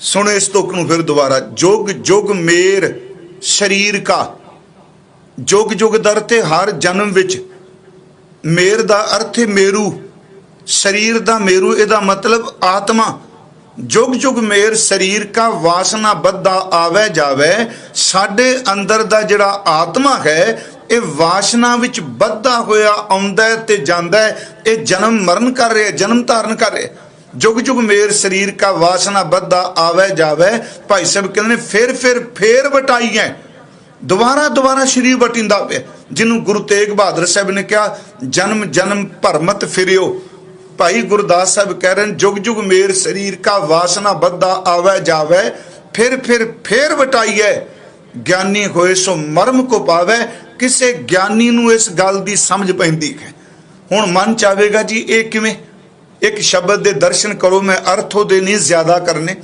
ਸੁਣੋ ਇਸ ਤੁਕ ਨੂੰ ਫਿਰ ਦੁਬਾਰਾ। ਜੁਗ ਜੁਗ ਮੇਰ ਸ਼ਰੀਰ ਕਾ। ਜੁਗ ਜੁਗ ਦਰ ਤੇ ਹਰ ਜਨਮ ਵਿੱਚ ਮੇਰ ਦਾ ਅਰਥ ਹੈ ਮੇਰੂ। ਸਰੀਰ ਦਾ ਮੇਰੂ, ਇਹਦਾ ਮਤਲਬ ਆਤਮਾ। ਜੁਗ ਜੁਗ ਮੇਰ ਸਰੀਰ ਕਾ ਵਾਸਨਾ ਬੱਧਾ ਆਵੇ ਜਾਵੇ। ਸਾਡੇ ਅੰਦਰ ਦਾ ਜਿਹੜਾ ਆਤਮਾ ਹੈ ਇਹ ਵਾਸਨਾ ਵਿੱਚ ਵੱਧਦਾ ਹੋਇਆ ਆਉਂਦਾ ਤੇ ਜਾਂਦਾ ਹੈ, ਇਹ ਜਨਮ ਮਰਨ ਕਰ ਰਿਹਾ, ਜਨਮ ਧਾਰਨ ਕਰ ਰਿਹਾ। ਜੁਗ ਜੁਗ ਮੇਰ ਸਰੀਰ ਕਾ ਵਾਸਨਾ ਬੱਧਾ ਆਵੇ ਜਾਵੇ। ਭਾਈ ਸਾਹਿਬ ਕਹਿੰਦੇ ਫਿਰ ਫਿਰ ਫੇਰ ਵਟਾਈਐ। ਦੁਬਾਰਾ ਦੁਬਾਰਾ ਸ਼ਰੀਰ ਵਟਿੰਦਾ ਪਿਆ। ਜਿਹਨੂੰ ਗੁਰੂ ਤੇਗ ਬਹਾਦਰ ਸਾਹਿਬ ਨੇ ਕਿਹਾ, ਜਨਮ ਜਨਮ ਭਰਮਤ ਫਿਰਿਓ। ਭਾਈ ਗੁਰਦਾਸ ਸਾਹਿਬ ਕਹਿ ਰਹੇ ਨੇ, ਜੁਗ ਜੁਗ ਮੇਰ ਸਰੀਰ ਕਾ ਵਾਸਨਾ ਬੱਧਾ ਆਵੇ ਜਾਵੇ। ਫਿਰ ਫਿਰ ਫੇਰ ਵਟਾਈਐ। ਗਿਆਨੀ ਹੋਏ ਸੋ ਮਰਮ ਕੋ ਪਾਵੇ। ਕਿਸੇ ਗਿਆਨੀ ਨੂੰ ਇਸ ਗੱਲ ਦੀ ਸਮਝ ਪੈਂਦੀ ਹੈ। ਹੁਣ ਮਨ ਚਾਵੇਗਾ ਜੀ, ਇਹ ਕਿਵੇਂ? ਇੱਕ ਸ਼ਬਦ ਦੇ ਦਰਸ਼ਨ ਕਰੋ, ਮੈਂ ਅਰਥ ਉਹਦੇ ਨਹੀਂ ਜ਼ਿਆਦਾ ਕਰਨੇ,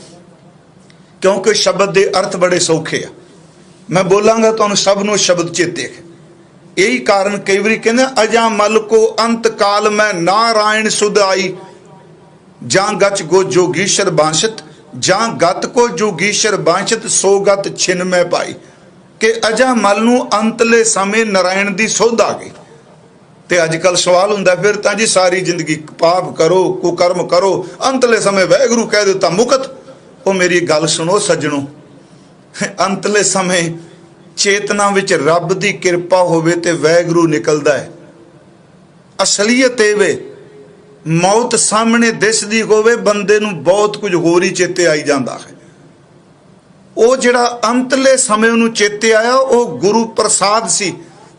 ਕਿਉਂਕਿ ਸ਼ਬਦ ਦੇ ਅਰਥ ਬੜੇ ਸੌਖੇ ਆ। ਮੈਂ ਬੋਲਾਂਗਾ, ਤੁਹਾਨੂੰ ਸਭ ਨੂੰ ਸ਼ਬਦ ਚੇਤੇ ਹੈ। ਇਹੀ ਕਾਰਨ ਕਈ ਵਾਰੀ ਕਹਿੰਦੇ ਅਜਾ ਮਲ ਕੋ ਅੰਤ ਕਾਲ ਮੈਂ ਨਾਰਾਇਣ ਸੁਧ ਆਈ। ਜਾਂ ਗਚ ਗੋ ਜੋਗੀਸ਼ਰ ਬਾਂਸ਼ਤ ਜਾਂ ਗਤ ਕੋ ਜੋਗੀਸ਼ਰ ਬਾਂਸ਼ਤ ਸੋ ਗਤ ਛਿਨ ਮੈਂ ਪਾਈ। ਕਿ ਅਜਾ ਮਲ ਨੂੰ ਅੰਤਲੇ ਸਮੇਂ ਨਾਰਾਇਣ ਦੀ ਸੋਧ ਆ ਗਈ। ਤੇ ਅੱਜ ਕੱਲ ਸਵਾਲ ਹੁੰਦਾ ਫਿਰ ਤਾਂ ਜੀ ਸਾਰੀ ਜ਼ਿੰਦਗੀ ਪਾਪ ਕਰੋ, ਕੁਕਰਮ ਕਰੋ, ਅੰਤਲੇ ਸਮੇਂ ਵੈਗਰੂ ਕਹਿ ਦਿੱਤਾ, ਮੁਕਤ। ਉਹ ਮੇਰੀ ਗੱਲ ਸੁਣੋ ਸੱਜਣੋ। ਅੰਤਲੇ ਸਮੇਂ ਚੇਤਨਾ ਵਿੱਚ ਰੱਬ ਦੀ ਕਿਰਪਾ ਹੋਵੇ ਤੇ ਵੈਗਰੂ ਨਿਕਲਦਾ ਹੈ। ਅਸਲੀਅਤ ਇਹ ਵੇ, ਮੌਤ ਸਾਹਮਣੇ ਦਿਸਦੀ ਹੋਵੇ, ਬੰਦੇ ਨੂੰ ਬਹੁਤ ਕੁਝ ਹੋਰ ਹੀ ਚੇਤੇ ਆਈ ਜਾਂਦਾ ਹੈ। ਉਹ ਜਿਹੜਾ ਅੰਤਲੇ ਸਮੇਂ ਨੂੰ ਚੇਤੇ ਆਇਆ, ਉਹ ਗੁਰੂ ਪ੍ਰਸਾਦ ਸੀ,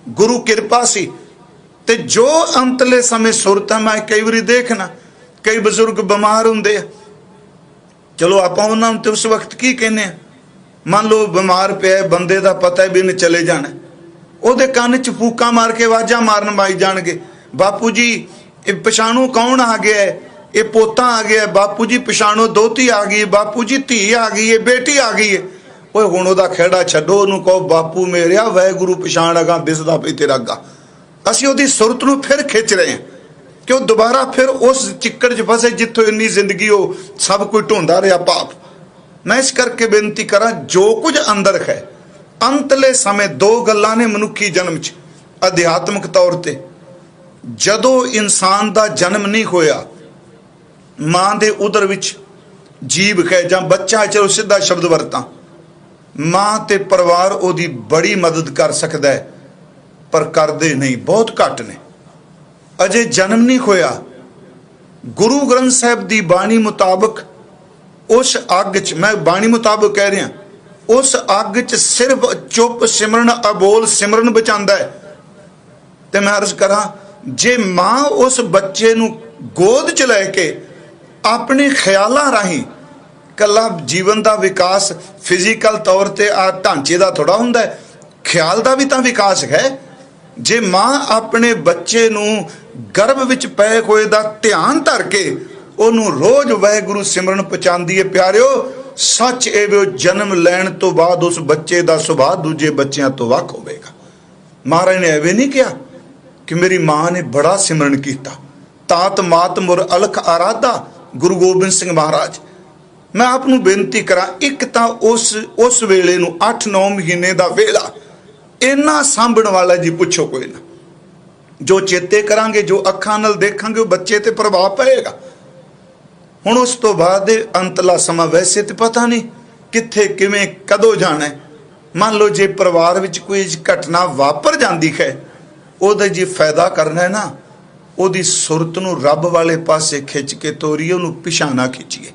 ਗੁਰੂ ਕਿਰਪਾ ਸੀ। ਤੇ ਜੋ ਅੰਤਲੇ ਸਮੇਂ ਸੁਰਤ ਹੈ ਮੈਂ ਕਈ ਵਾਰੀ ਦੇਖਣਾ ਕਈ ਬਜ਼ੁਰਗ ਬਿਮਾਰ ਹੁੰਦੇ ਆ। ਚਲੋ, ਆਪਾਂ ਉਹਨਾਂ ਨੂੰ ਤੇ ਉਸ ਵਕਤ ਕੀ ਕਹਿੰਦੇ ਆ? ਮੰਨ ਲਓ, ਬਿਮਾਰ ਪਿਆ, ਬੰਦੇ ਦਾ ਪਤਾ ਹੈ ਵੀ ਇਹਨੇ ਚਲੇ ਜਾਣਾ। ਉਹਦੇ ਕੰਨ 'ਚ ਫੂਕਾਂ ਮਾਰ ਕੇ ਆਵਾਜ਼ਾਂ ਮਾਰਨ ਮਾਈ ਜਾਣਗੇ। ਬਾਪੂ ਜੀ, ਇਹ ਪਛਾਣੂ ਕੌਣ ਆ ਗਿਆ ਹੈ? ਇਹ ਪੋਤਾ ਆ ਗਿਆ ਬਾਪੂ ਜੀ ਪਛਾਣੋ ਦੋਤੀ ਆ ਗਈ, ਬਾਪੂ ਜੀ ਧੀ ਆ ਗਈ ਹੈ ਬੇਟੀ ਆ ਗਈ ਹੈ। ਓਏ ਹੁਣ ਉਹਦਾ ਖੇੜਾ ਛੱਡੋ, ਉਹਨੂੰ ਕਹੋ, ਬਾਪੂ ਮੇਰਿਆ ਵੈਗੁਰੂ ਪਛਾਣ ਅਗਾ ਦਿਸਦਾ ਪਈ ਤੇਰਾ ਅੱਗਾ। ਅਸੀਂ ਉਹਦੀ ਸੁਰਤ ਨੂੰ ਫਿਰ ਖਿੱਚ ਰਹੇ ਹਾਂ। ਕਿ ਉਹ ਦੁਬਾਰਾ ਫਿਰ ਉਸ ਚਿੱਕੜ 'ਚ ਫਸੇ ਜਿੱਥੋਂ ਇੰਨੀ ਜ਼ਿੰਦਗੀ ਉਹ ਸਭ ਕੁਝ ਢੋਂਦਾ ਰਿਹਾ ਪਾਪ। ਮੈਂ ਇਸ ਕਰਕੇ ਬੇਨਤੀ ਕਰਾਂ, ਜੋ ਕੁਝ ਅੰਦਰ ਹੈ, ਅੰਤਲੇ ਸਮੇਂ ਦੋ ਗੱਲਾਂ ਨੇ ਮਨੁੱਖੀ ਜਨਮ 'ਚ। ਅਧਿਆਤਮਿਕ ਤੌਰ ਤੇ, ਜਦੋਂ ਇਨਸਾਨ ਦਾ ਜਨਮ ਨਹੀਂ ਹੋਇਆ ਮਾਂ ਦੇ ਉਦਰ ਵਿੱਚ ਜੀਵ ਹੈ ਜਾਂ ਬੱਚਾ ਹੈ, ਚਲੋ ਸਿੱਧਾ ਸ਼ਬਦ ਵਰਤਾਂ। ਮਾਂ ਤੇ ਪਰਿਵਾਰ ਉਹਦੀ ਬੜੀ ਮਦਦ ਕਰ ਸਕਦਾ ਹੈ ਪਰ ਕਰਦੇ ਨਹੀਂ ਬਹੁਤ ਘੱਟ ਨੇ। ਅਜੇ ਜਨਮ ਨਹੀਂ ਹੋਇਆ। ਗੁਰੂ ਗ੍ਰੰਥ ਸਾਹਿਬ ਦੀ ਬਾਣੀ ਮੁਤਾਬਕ ਉਸ ਅੱਗ 'ਚ ਮੈਂ ਬਾਣੀ ਮੁਤਾਬਕ ਕਹਿ ਰਿਹਾ ਉਸ ਅੱਗ 'ਚ ਸਿਰਫ ਚੁੱਪ ਸਿਮਰਨ ਅਬੋਲ ਸਿਮਰਨ ਬਚਾਉਂਦਾ ਹੈ। ਤੇ ਮੈਂ ਅਰਜ਼ ਕਰਾਂ ਜੇ ਮਾਂ ਉਸ ਬੱਚੇ ਨੂੰ ਗੋਦ 'ਚ ਲੈ ਕੇ ਆਪਣੇ ਖਿਆਲਾਂ ਰਾਹੀਂ ਕੱਲਾ ਜੀਵਨ ਦਾ ਵਿਕਾਸ ਫਿਜ਼ੀਕਲ ਤੌਰ ਤੇ ਆ ਢਾਂਚੇ ਦਾ ਥੋੜਾ ਹੁੰਦਾ ਹੈ। ਖਿਆਲ ਦਾ ਵੀ ਤਾਂ ਵਿਕਾਸ ਹੈ। ਜੇ ਮਾਂ ਆਪਣੇ ਬੱਚੇ ਨੂੰ ਗਰਭ ਵਿੱਚ ਪਏ ਹੋਏ ਦਾ ਧਿਆਨ ਧਰ ਕੇ ਉਹਨੂੰ ਰੋਜ਼ ਵਾਹਿਗੁਰੂ ਸਿਮਰਨ ਪਹੁੰਚਾਉਂਦੀ ਹੈ, ਪਿਆਰਿਓ, ਸੱਚ ਇਹ ਵੀ ਜਨਮ ਲੈਣ ਤੋਂ ਬਾਅਦ ਉਸ ਬੱਚੇ ਦਾ ਸੁਭਾਅ ਦੂਜੇ ਬੱਚਿਆਂ ਤੋਂ ਵੱਖ ਹੋਵੇਗਾ। ਮਹਾਰਾਜ ਨੇ ਐਵੇਂ ਨਹੀਂ ਕਿਹਾ ਕਿ ਮੇਰੀ ਮਾਂ ਨੇ ਬੜਾ ਸਿਮਰਨ ਕੀਤਾ। ਤਾਤ ਮਾਤ ਮੁਰ ਅਲਖ ਆਰਾਧਾ ਗੁਰੂ ਗੋਬਿੰਦ ਸਿੰਘ ਮਹਾਰਾਜ, ਮੈਂ ਆਪ ਨੂੰ ਬੇਨਤੀ ਕਰਾਂ, ਇੱਕ ਤਾਂ ਉਸ ਉਸ ਵੇਲੇ ਨੂੰ 8-9 ਮਹੀਨੇ ਦਾ ਵੇਲਾ ਇੰਨਾ ਸਾਂਭਣ ਵਾਲਾ ਜੀ ਪੁੱਛੋ ਕੋਈ ਨਾ। ਜੋ ਚੇਤੇ ਕਰਾਂਗੇ, ਜੋ ਅੱਖਾਂ ਨਾਲ ਦੇਖਾਂਗੇ, ਉਹ ਬੱਚੇ ਤੇ ਪ੍ਰਭਾਵ ਪਏਗਾ। ਹੁਣ ਉਸ ਤੋਂ ਬਾਅਦ ਅੰਤਲਾ ਸਮਾਂ ਵੈਸੇ ਤੇ ਪਤਾ ਨਹੀਂ ਕਿੱਥੇ, ਕਿਵੇਂ, ਕਦੋਂ ਜਾਣਾ ਮੰਨ ਲਓ ਜੇ ਪਰਿਵਾਰ ਵਿੱਚ ਕੋਈ ਘਟਨਾ ਵਾਪਰ ਜਾਂਦੀ ਹੈ, ਉਹਦਾ ਜੀ ਫਾਇਦਾ ਕਰਨਾ ਹੈ ਨਾ। ਉਹਦੀ ਸੁਰਤ ਨੂੰ ਰੱਬ ਵਾਲੇ ਪਾਸੇ ਖਿੱਚ ਕੇ ਤੋਰੀਏ, ਉਹਨੂੰ ਪਿਛਾਣਾ ਖਿੱਚੀਏ।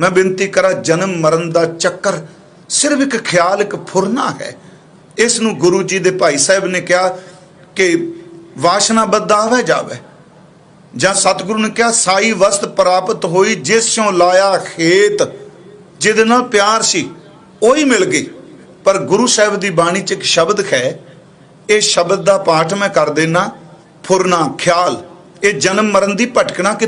ਮੈਂ ਬੇਨਤੀ ਕਰਾਂ, ਜਨਮ ਮਰਨ ਦਾ ਚੱਕਰ ਸਿਰਫ ਇੱਕ ਖਿਆਲ, ਇੱਕ ਫੁਰਨਾ ਹੈ। ਇਸ ਨੂੰ ਗੁਰੂ ਜੀ ਦੇ ਭਾਈ ਸਾਹਿਬ ਨੇ ਕਿਹਾ ਕਿ ਵਾਸ਼ਨਾ ਬਦਾਵੇ ਜਾਵੇ। ਜਾਂ ਸਤਿਗੁਰੂ ਨੇ ਕਿਹਾ, ਸਾਈ ਵਸਤ ਪ੍ਰਾਪਤ ਹੋਈ, ਜਿਸ ਚੋਂ ਲਾਇਆ ਖੇਤ, ਜਿਹਦੇ ਨਾਲ ਪਿਆਰ ਸੀ, ਉਹੀ ਮਿਲ ਗਈ। ਪਰ ਗੁਰੂ ਸਾਹਿਬ ਦੀ ਬਾਣੀ 'ਚ ਇੱਕ ਸ਼ਬਦ ਹੈ, ਇਹ ਸ਼ਬਦ ਦਾ ਪਾਠ ਮੈਂ ਕਰ ਦੇਣਾ ਫੁਰਨਾ, ਖਿਆਲ। ਇਹ ਜਨਮ ਮਰਨ ਦੀ ਭਟਕਣਾ